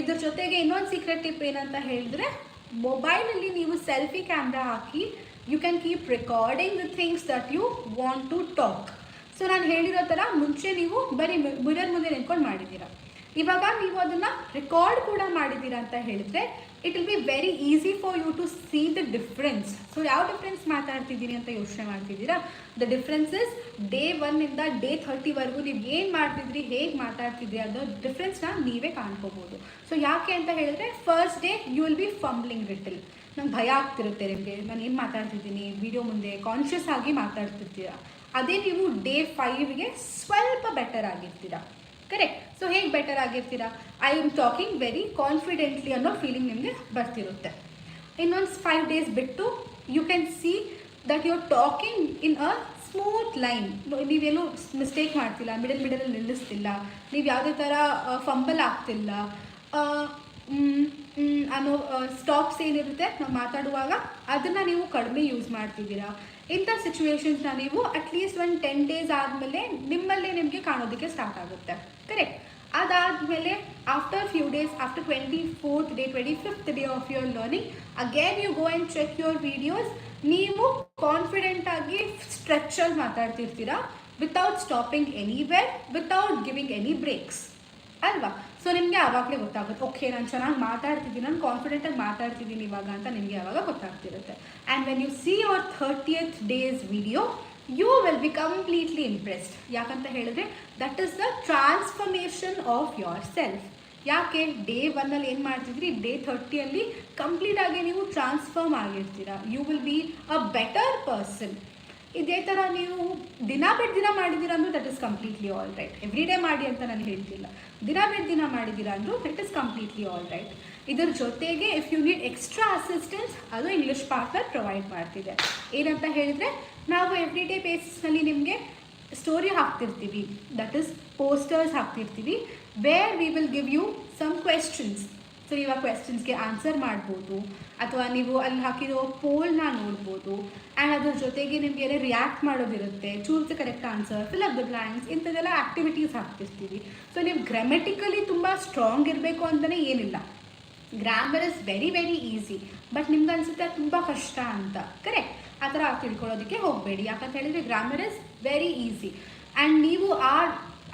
ಇದ್ರ ಜೊತೆಗೆ ಇನ್ನೊಂದು secret tip ಏನಂತ ಹೇಳಿದ್ರೆ ಮೊಬೈಲಲ್ಲಿ ನೀವು selfie camera hockey you can keep recording the things that you want to talk so ನಾನು ಹೇಳಿರೋ ಥರ ಮುಂಚೆ ನೀವು ಬರೀ ಮಿರರ್ ಮುಂದೆ ನಿಂತ್ಕೊಂಡು ಮಾಡಿದ್ದೀರಾ. ಇವಾಗ ನೀವು ಅದನ್ನು ರೆಕಾರ್ಡ್ ಕೂಡ ಮಾಡಿದ್ದೀರಾ ಅಂತ ಹೇಳಿದ್ರೆ it will be very easy for you to see the difference so ಯಾವ ಡಿಫ್ರೆನ್ಸ್ ಮಾತಾಡ್ತಿದ್ದೀನಿ ಅಂತ ಯೋಚನೆ ಮಾಡ್ತಿದ್ದೀರಾ? ದ ಡಿಫ್ರೆನ್ಸ್ ಇಸ್ ಡೇ ಒನ್ನಿಂದ ಡೇ ಥರ್ಟಿವರೆಗೂ ನೀವು ಏನು ಮಾಡ್ತಿದ್ರಿ, ಹೇಗೆ ಮಾತಾಡ್ತಿದ್ರಿ ಅನ್ನೋ ಡಿಫ್ರೆನ್ಸ್ನ ನೀವೇ ಕಾಣ್ಕೋಬೋದು. ಸೊ ಯಾಕೆ ಅಂತ ಹೇಳಿದ್ರೆ first day you will be fumbling little ನಂಗೆ ಭಯ ಆಗ್ತಿರುತ್ತೆ ನಿಮಗೆ. ನಾನು ಏನು ಮಾತಾಡ್ತಿದ್ದೀನಿ? ವಿಡಿಯೋ ಮುಂದೆ ಕಾನ್ಷಿಯಸ್ ಆಗಿ ಮಾತಾಡ್ತಿರ್ತೀರಾ? ಅದೇ ನೀವು ಡೇ ಫೈವ್ಗೆ ಸ್ವಲ್ಪ ಬೆಟರ್ ಆಗಿರ್ತೀರಾ. ಕರೆಕ್ಟ್ ಸೊ ಹೇಗೆ better ಆಗಿರ್ತೀರಾ? I am talking very confidently ಅನ್ನೋ ಫೀಲಿಂಗ್ ನಿಮಗೆ ಬರ್ತಿರುತ್ತೆ. ಇನ್ನೊಂದು ಫೈವ್ ಡೇಸ್ ಬಿಟ್ಟು you can see that you are talking in a smooth line ನೀವೇನು ಮಿಸ್ಟೇಕ್ ಮಾಡ್ತಿಲ್ಲ ಮಿಡಲ್ ಮಿಡಲಲ್ಲಿ ನಿಲ್ಲಿಸ್ತಿಲ್ಲ, ನೀವು ಯಾವುದೇ ಥರ ಫಂಬಲ್ ಆಗ್ತಿಲ್ಲ ಅನ್ನೋ ಸ್ಟಾಪ್ಸ್ ಏನಿರುತ್ತೆ ನಾವು ಮಾತಾಡುವಾಗ, ಅದನ್ನು ನೀವು ಕಡಿಮೆ ಯೂಸ್ ಮಾಡ್ತಿದ್ದೀರಾ? ಇಂಥ ಸಿಚುವೇಶನ್ಸ್ನ ನೀವು ಅಟ್ಲೀಸ್ಟ್ ಒಂದು ಟೆನ್ ಡೇಸ್ ಆದಮೇಲೆ ನಿಮ್ಮಲ್ಲಿ ನಿಮಗೆ ಕಾಣೋದಕ್ಕೆ ಸ್ಟಾರ್ಟ್ ಆಗುತ್ತೆ. ಕರೆಕ್ಟ್ ಅದಾದಮೇಲೆ after few days after twenty fourth day twenty fifth day of your learning again you go and check your videos ನೀವು ಕಾನ್ಫಿಡೆಂಟ್ ಆಗಿ ಸ್ಟ್ರೆಚಲ್ಲಿ ಮಾತಾಡ್ತಿರ್ತೀರಾ? Without stopping anywhere without giving any breaks ಅಲ್ವಾ? ಸೊ ನಿಮಗೆ ಆವಾಗಲೇ ಗೊತ್ತಾಗುತ್ತೆ okay ನಾನು ಚೆನ್ನಾಗಿ ಮಾತಾಡ್ತಿದ್ದೀನಿ, ನಾನು ಕಾನ್ಫಿಡೆಂಟಾಗಿ ಮಾತಾಡ್ತಿದ್ದೀನಿ ಇವಾಗ ಅಂತ ನಿಮಗೆ ಆವಾಗ ಗೊತ್ತಾಗ್ತಿರುತ್ತೆ. And when you see your thirtieth days video you will be completely impressed ಯಾಕಂತ ಹೇಳಿದ್ರೆ that is the transformation of yourself ಯಾಕೆ ಡೇ ಒನ್ನಲ್ಲಿ ಏನು ಮಾಡ್ತಿದ್ರಿ? ಡೇ ಥರ್ಟಿಯಲ್ಲಿ ಕಂಪ್ಲೀಟ್ ಆಗಿ ನೀವು transform ಆಗಿರ್ತೀರಾ. You will be a better person ಇದೇ ಥರ ನೀವು ದಿನ ಬಿಟ್ಟು ದಿನ ಮಾಡಿದ್ದೀರಾ ಅಂದರೂ that is completely all right every day ಮಾಡಿ ಅಂತ ನಾನು ಹೇಳ್ತಿಲ್ಲ. ದಿನ ಬಿಟ್ಟು ದಿನ ಮಾಡಿದ್ದೀರಾ ಅಂದರೂ that is completely all right ಇದರ ಜೊತೆಗೆ if you need extra assistance ಅದು ಇಂಗ್ಲೀಷ್ ಪಾರ್ಟ್ನರ್ ಪ್ರೊವೈಡ್ ಮಾಡ್ತಿದೆ. ಏನಂತ ಹೇಳಿದರೆ, ನಾವು ಎವ್ರಿ ಡೇ ಬೇಸಿಸ್ನಲ್ಲಿ ನಿಮಗೆ ಸ್ಟೋರಿ ಹಾಕ್ತಿರ್ತೀವಿ. That is posters ಹಾಕ್ತಿರ್ತೀವಿ where we will give you some questions so ನೀವು ಆ ಕ್ವೆಶನ್ಸ್ಗೆ ಆನ್ಸರ್ ಮಾಡ್ಬೋದು. ಅಥವಾ ನೀವು ಅಲ್ಲಿ ಹಾಕಿರೋ ಪೋಲ್ನ ನೋಡ್ಬೋದು. ಆ್ಯಂಡ್ ಅದ್ರ ಜೊತೆಗೆ ನಿಮಗೆ react ಮಾಡೋದಿರುತ್ತೆ choose the correct answer fill up the blanks ಇಂಥದ್ದೆಲ್ಲ ಆ್ಯಕ್ಟಿವಿಟೀಸ್ ಹಾಕ್ತಿರ್ತೀವಿ. ಸೊ ನೀವು ಗ್ರಾಮೆಟಿಕಲಿ ತುಂಬ ಸ್ಟ್ರಾಂಗ್ ಇರಬೇಕು ಅಂತಲೇ ಏನಿಲ್ಲ. Grammar is very very easy but ನಿಮ್ಗೆ ಅನಿಸುತ್ತೆ ಅದು ತುಂಬ ಕಷ್ಟ ಅಂತ. ಕರೆಕ್ಟ್ ಆ ಥರ ತಿಳ್ಕೊಳ್ಳೋದಕ್ಕೆ ಹೋಗಬೇಡಿ. ಯಾಕಂತ ಹೇಳಿದರೆ grammar is very easy and ನೀವು ಆ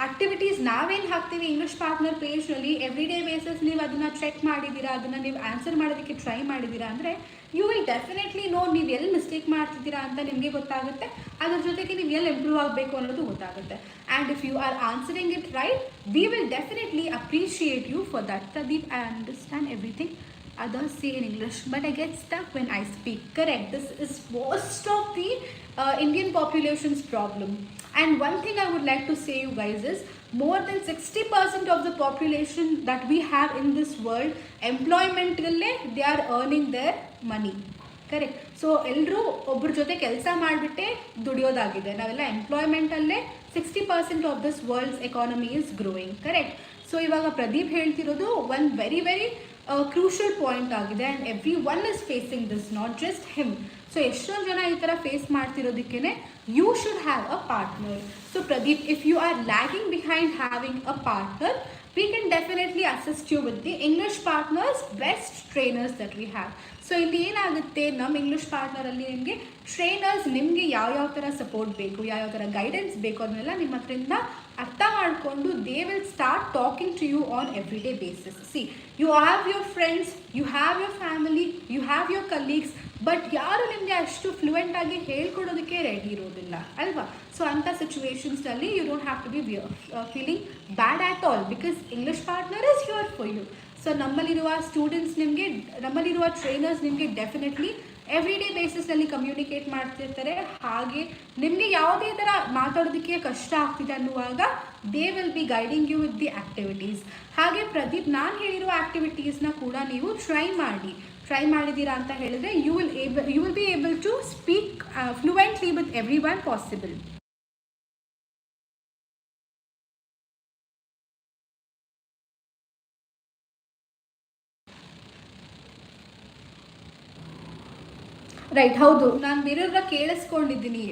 ಆಕ್ಟಿವಿಟೀಸ್ ನಾವೇನು ಹಾಕ್ತೀವಿ ಇಂಗ್ಲಿಷ್ ಪಾರ್ಟ್ನರ್ ಪೇಜ್ನಲ್ಲಿ ಎವ್ರಿ ಡೇ ಬೇಸಸ್ ನೀವು ಅದನ್ನು ಚೆಕ್ ಮಾಡಿದ್ದೀರಾ ಅದನ್ನು ನೀವು ಆನ್ಸರ್ ಮಾಡೋದಕ್ಕೆ ಟ್ರೈ ಮಾಡಿದ್ದೀರಾ ಅಂದರೆ ಯು ವಿಲ್ ಡೆಫಿನೆಟ್ಲಿ ನೋ ನೀವು ಎಲ್ಲಿ ಮಿಸ್ಟೇಕ್ ಮಾಡ್ತಿದ್ದೀರಾ ಅಂತ ನಿಮಗೆ ಗೊತ್ತಾಗುತ್ತೆ. ಅದ್ರ ಜೊತೆಗೆ ನೀವು ಎಲ್ಲಿ ಇಂಪ್ರೂವ್ ಆಗಬೇಕು ಅನ್ನೋದು ಗೊತ್ತಾಗುತ್ತೆ. And if you are answering it right we will definitely appreciate you for that Deep I understand everything other say in English but I get stuck when I speak correct this is most of the Indian population's problem. And one thing I would like to say, you guys, is more than 60% of the population that we have in this world, employment they are earning their money. Correct so ಎಲ್ಲರೂ ಒಬ್ಬರ ಜೊತೆ ಕೆಲಸ ಮಾಡಿಬಿಟ್ಟೆ ದುಡಿಯೋದಾಗಿದೆ ನಾವೆಲ್ಲ ಎಂಪ್ಲಾಯ್ಮೆಂಟಲ್ಲೇ sixty percent of this world's economy is growing correct so ಇವಾಗ ಪ್ರದೀಪ್ ಹೇಳ್ತಿರೋದು ಒಂದು ವೆರಿ ವೆರಿ ಕ್ರೂಷಲ್ ಪಾಯಿಂಟ್ ಆಗಿದೆ. And every one is facing this not just him so ಎಷ್ಟೊಂದು ಜನ ಈ ಥರ face ಮಾಡ್ತಿರೋದಕ್ಕೇ you should have a partner so Pradeep if you are lagging behind having a partner we can definitely assist you with the English partners, best trainers that we have. So ಇಲ್ಲಿ ಏನಾಗುತ್ತೆ? ನಮ್ಮ English ಪಾರ್ಟ್ನರಲ್ಲಿ ನಿಮಗೆ trainers ನಿಮಗೆ ಯಾವ್ಯಾವ ಥರ support ಬೇಕು ಯಾವ್ಯಾವ ಥರ ಗೈಡೆನ್ಸ್ ಬೇಕು ಅದನ್ನೆಲ್ಲ ನಿಮ್ಮ ಹತ್ರದಿಂದ ಅರ್ಥ ಮಾಡಿಕೊಂಡು they will start talking to you on every day basis see you have your friends you have your family you have your colleagues but ಯಾರು ನಿಮಗೆ ಅಷ್ಟು ಫ್ಲೂಯೆಂಟ್ ಆಗಿ ಹೇಳ್ಕೊಡೋದಕ್ಕೆ ರೆಡಿ ಇರೋದಿಲ್ಲ, ಅಲ್ವಾ? ಸೊ ಅಂಥ ಸಿಚುವೇಶನ್ಸ್ನಲ್ಲಿ you don't have to be feeling bad at all because English partner is your for you so ನಮ್ಮಲ್ಲಿರುವ students ನಿಮಗೆ, ನಮ್ಮಲ್ಲಿರುವ ಟ್ರೈನರ್ಸ್ ನಿಮಗೆ ಡೆಫಿನೆಟ್ಲಿ ಎವ್ರಿ ಡೇ ಬೇಸಿಸ್ನಲ್ಲಿ ಕಮ್ಯುನಿಕೇಟ್ ಮಾಡ್ತಿರ್ತಾರೆ. ಹಾಗೆ ನಿಮಗೆ ಯಾವುದೇ ಥರ ಮಾತಾಡೋದಕ್ಕೆ ಕಷ್ಟ ಆಗ್ತಿದೆ ಅನ್ನುವಾಗ they will be guiding you with the activities ಹಾಗೆ ಪ್ರದೀಪ್, ನಾನು ಹೇಳಿರುವ ಆ್ಯಕ್ಟಿವಿಟೀಸ್ನ ಕೂಡ ನೀವು ಟ್ರೈ ಮಾಡಿ. ಟ್ರೈ ಮಾಡಿದ್ದೀರಾ ಅಂತ ಹೇಳಿದ್ರೆ you will able you will be able to speak fluently with every one possible right ಹೌದು. ನಾನು ಬೇರೆಯವ್ರ ಕೇಳಿಸ್ಕೊಂಡಿದ್ದೀನಿ.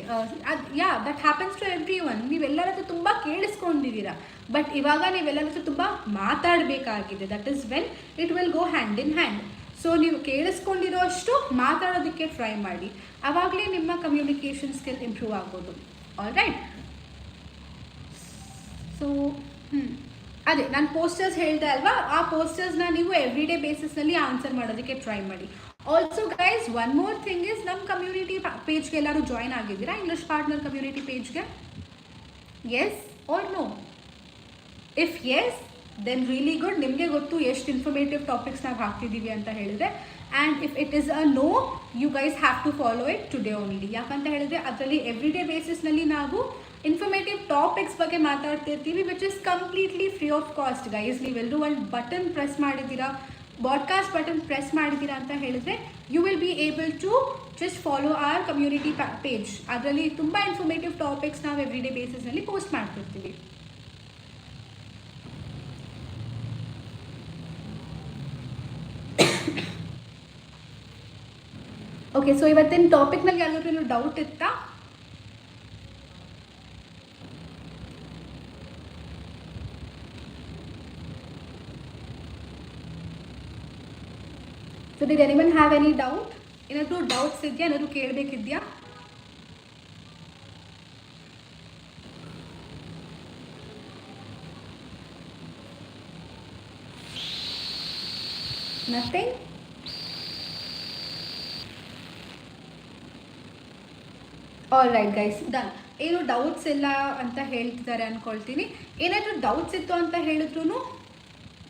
Yeah that happens to every one ನೀವೆಲ್ಲರ ಹತ್ರ ತುಂಬ ಕೇಳಿಸ್ಕೊಂಡಿದ್ದೀರಾ. ಬಟ್ ಇವಾಗ ನೀವೆಲ್ಲರ ಹತ್ರ ತುಂಬ ಮಾತಾಡಬೇಕಾಗಿದೆ. That is when it will go hand in hand so ನೀವು ಕೇಳಿಸ್ಕೊಂಡಿರೋ ಅಷ್ಟು ಮಾತಾಡೋದಕ್ಕೆ ಟ್ರೈ ಮಾಡಿ. ಆವಾಗಲೇ ನಿಮ್ಮ ಕಮ್ಯುನಿಕೇಷನ್ ಸ್ಕಿಲ್ ಇಂಪ್ರೂವ್ ಆಗ್ಬೋದು ಆಲ್ ರೈಟ್ ಸೊ ಹ್ಞೂ ಅದೇ, ನಾನು ಪೋಸ್ಟರ್ಸ್ ಹೇಳಿದೆ ಅಲ್ವಾ? ಆ ಪೋಸ್ಟರ್ಸ್ನ ನೀವು ಎವ್ರಿ ಡೇ ಬೇಸಿಸ್ನಲ್ಲಿ ಆನ್ಸರ್ ಮಾಡೋದಕ್ಕೆ ಟ್ರೈ ಮಾಡಿ. Also guys one more thing is ನಮ್ಮ ಕಮ್ಯುನಿಟಿ ಪೇಜ್ಗೆ ಎಲ್ಲರೂ ಜಾಯ್ನ್ ಆಗಿದ್ದೀರಾ? English partner community ಪೇಜ್ಗೆ yes or no if yes then really good ನಿಮಗೆ ಗೊತ್ತು ಎಷ್ಟು ಇನ್ಫಾರ್ಮೇಟಿವ್ ಟಾಪಿಕ್ಸ್ ನಾವು ಹಾಕ್ತಿದ್ದೀವಿ ಅಂತ ಹೇಳಿದ್ರೆ. And if it is a no you guys have to follow it today only ಯಾಕಂತ ಹೇಳಿದ್ರೆ, ಅದರಲ್ಲಿ ಎವ್ರಿ ಡೇ ಬೇಸಿಸ್ನಲ್ಲಿ ನಾವು ಇನ್ಫಾರ್ಮೇಟಿವ್ ಟಾಪಿಕ್ಸ್ ಬಗ್ಗೆ ಮಾತಾಡ್ತಿರ್ತೀವಿ which is completely free of cost guys ನೀವೆಲ್ಲರೂ ಒಂದು ಬಟನ್ ಪ್ರೆಸ್ ಮಾಡಿದ್ದೀರಾ? ಬಾಡ್ಕಾಸ್ಟ್ ಬಟನ್ ಪ್ರೆಸ್ ಮಾಡಿದ್ದೀರಾ ಅಂತ ಹೇಳಿದ್ರೆ you will be able to just follow our community page ಅದರಲ್ಲಿ ತುಂಬ ಇನ್ಫಾರ್ಮೇಟಿವ್ ಟಾಪಿಕ್ಸ್ ನಾವು ಎವ್ರಿ ಡೇ ಬೇಸಿಸ್ನಲ್ಲಿ ಪೋಸ್ಟ್ ಮಾಡ್ತಿರ್ತೀವಿ ಓಕೆ ಸೊ ಇವತ್ತಿನ ಟಾಪಿಕ್ನಲ್ಲಿ ಯಾರಿಗಾದ್ರೂ ಡೌಟ್ ಇತ್ತಾ? So did anyone have any doubt ಏನಾದರೂ ಡೌಟ್ಸ್ ಇದೆಯಾ? ಏನಾದರೂ ಕೇಳಬೇಕಿದೆಯಾ? Nothing all right guys done ಏನು ಡೌಟ್ಸ್ ಇಲ್ಲ ಅಂತ ಹೇಳ್ತಿದ್ದಾರೆ ಅಂದ್ಕೊಳ್ತೀನಿ ಏನಾದರೂ ಡೌಟ್ಸ್ ಇತ್ತು ಅಂತ ಹೇಳಿದ್ರು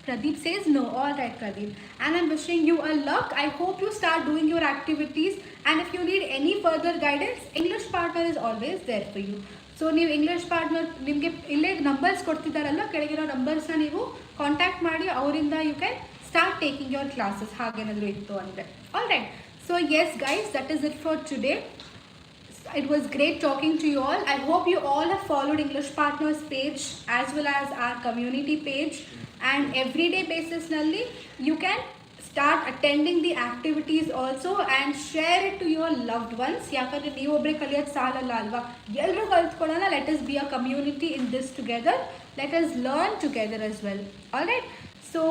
Pradeep says no all right Pradeep and I'm wishing you a luck I hope you start doing your activities and if you need any further guidance English partner is always there for you so ನೀವು English partner ನಿಮಗೆ ಇಲ್ಲೇ numbers ಕೊಡ್ತಿದ್ದಾರಲ್ಲ ಕೆಳಗಿರೋ ನಂಬರ್ಸ್ನ ನೀವು contact ಮಾಡಿ ಅವರಿಂದ you can start taking your classes ಹಾಗೇನಾದರೂ ಇತ್ತು ಅಂದರೆ all right so yes guys that is it for today it was great talking to you all. I hope you all have followed English Partners page as well as our community page. And everyday basis, Nalli, you can start attending the activities also and share it to your loved ones. ಯಾಕಂದ್ರೆ ನೀವೊಬ್ಬರೇ ಕಲಿಯೋದು ಸಾಲಲ್ಲ ಅಲ್ವಾ ಎಲ್ಲರೂ ಕಲ್ತ್ಕೊಳ್ಳೋಣ let us be a community in this together let us learn together as well. All right. So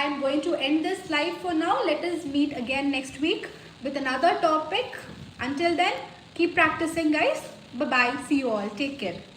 I'm going to end this live for now. Let us meet again next week with another topic. Until then, keep practicing, guys. Bye bye. See you all. Take care.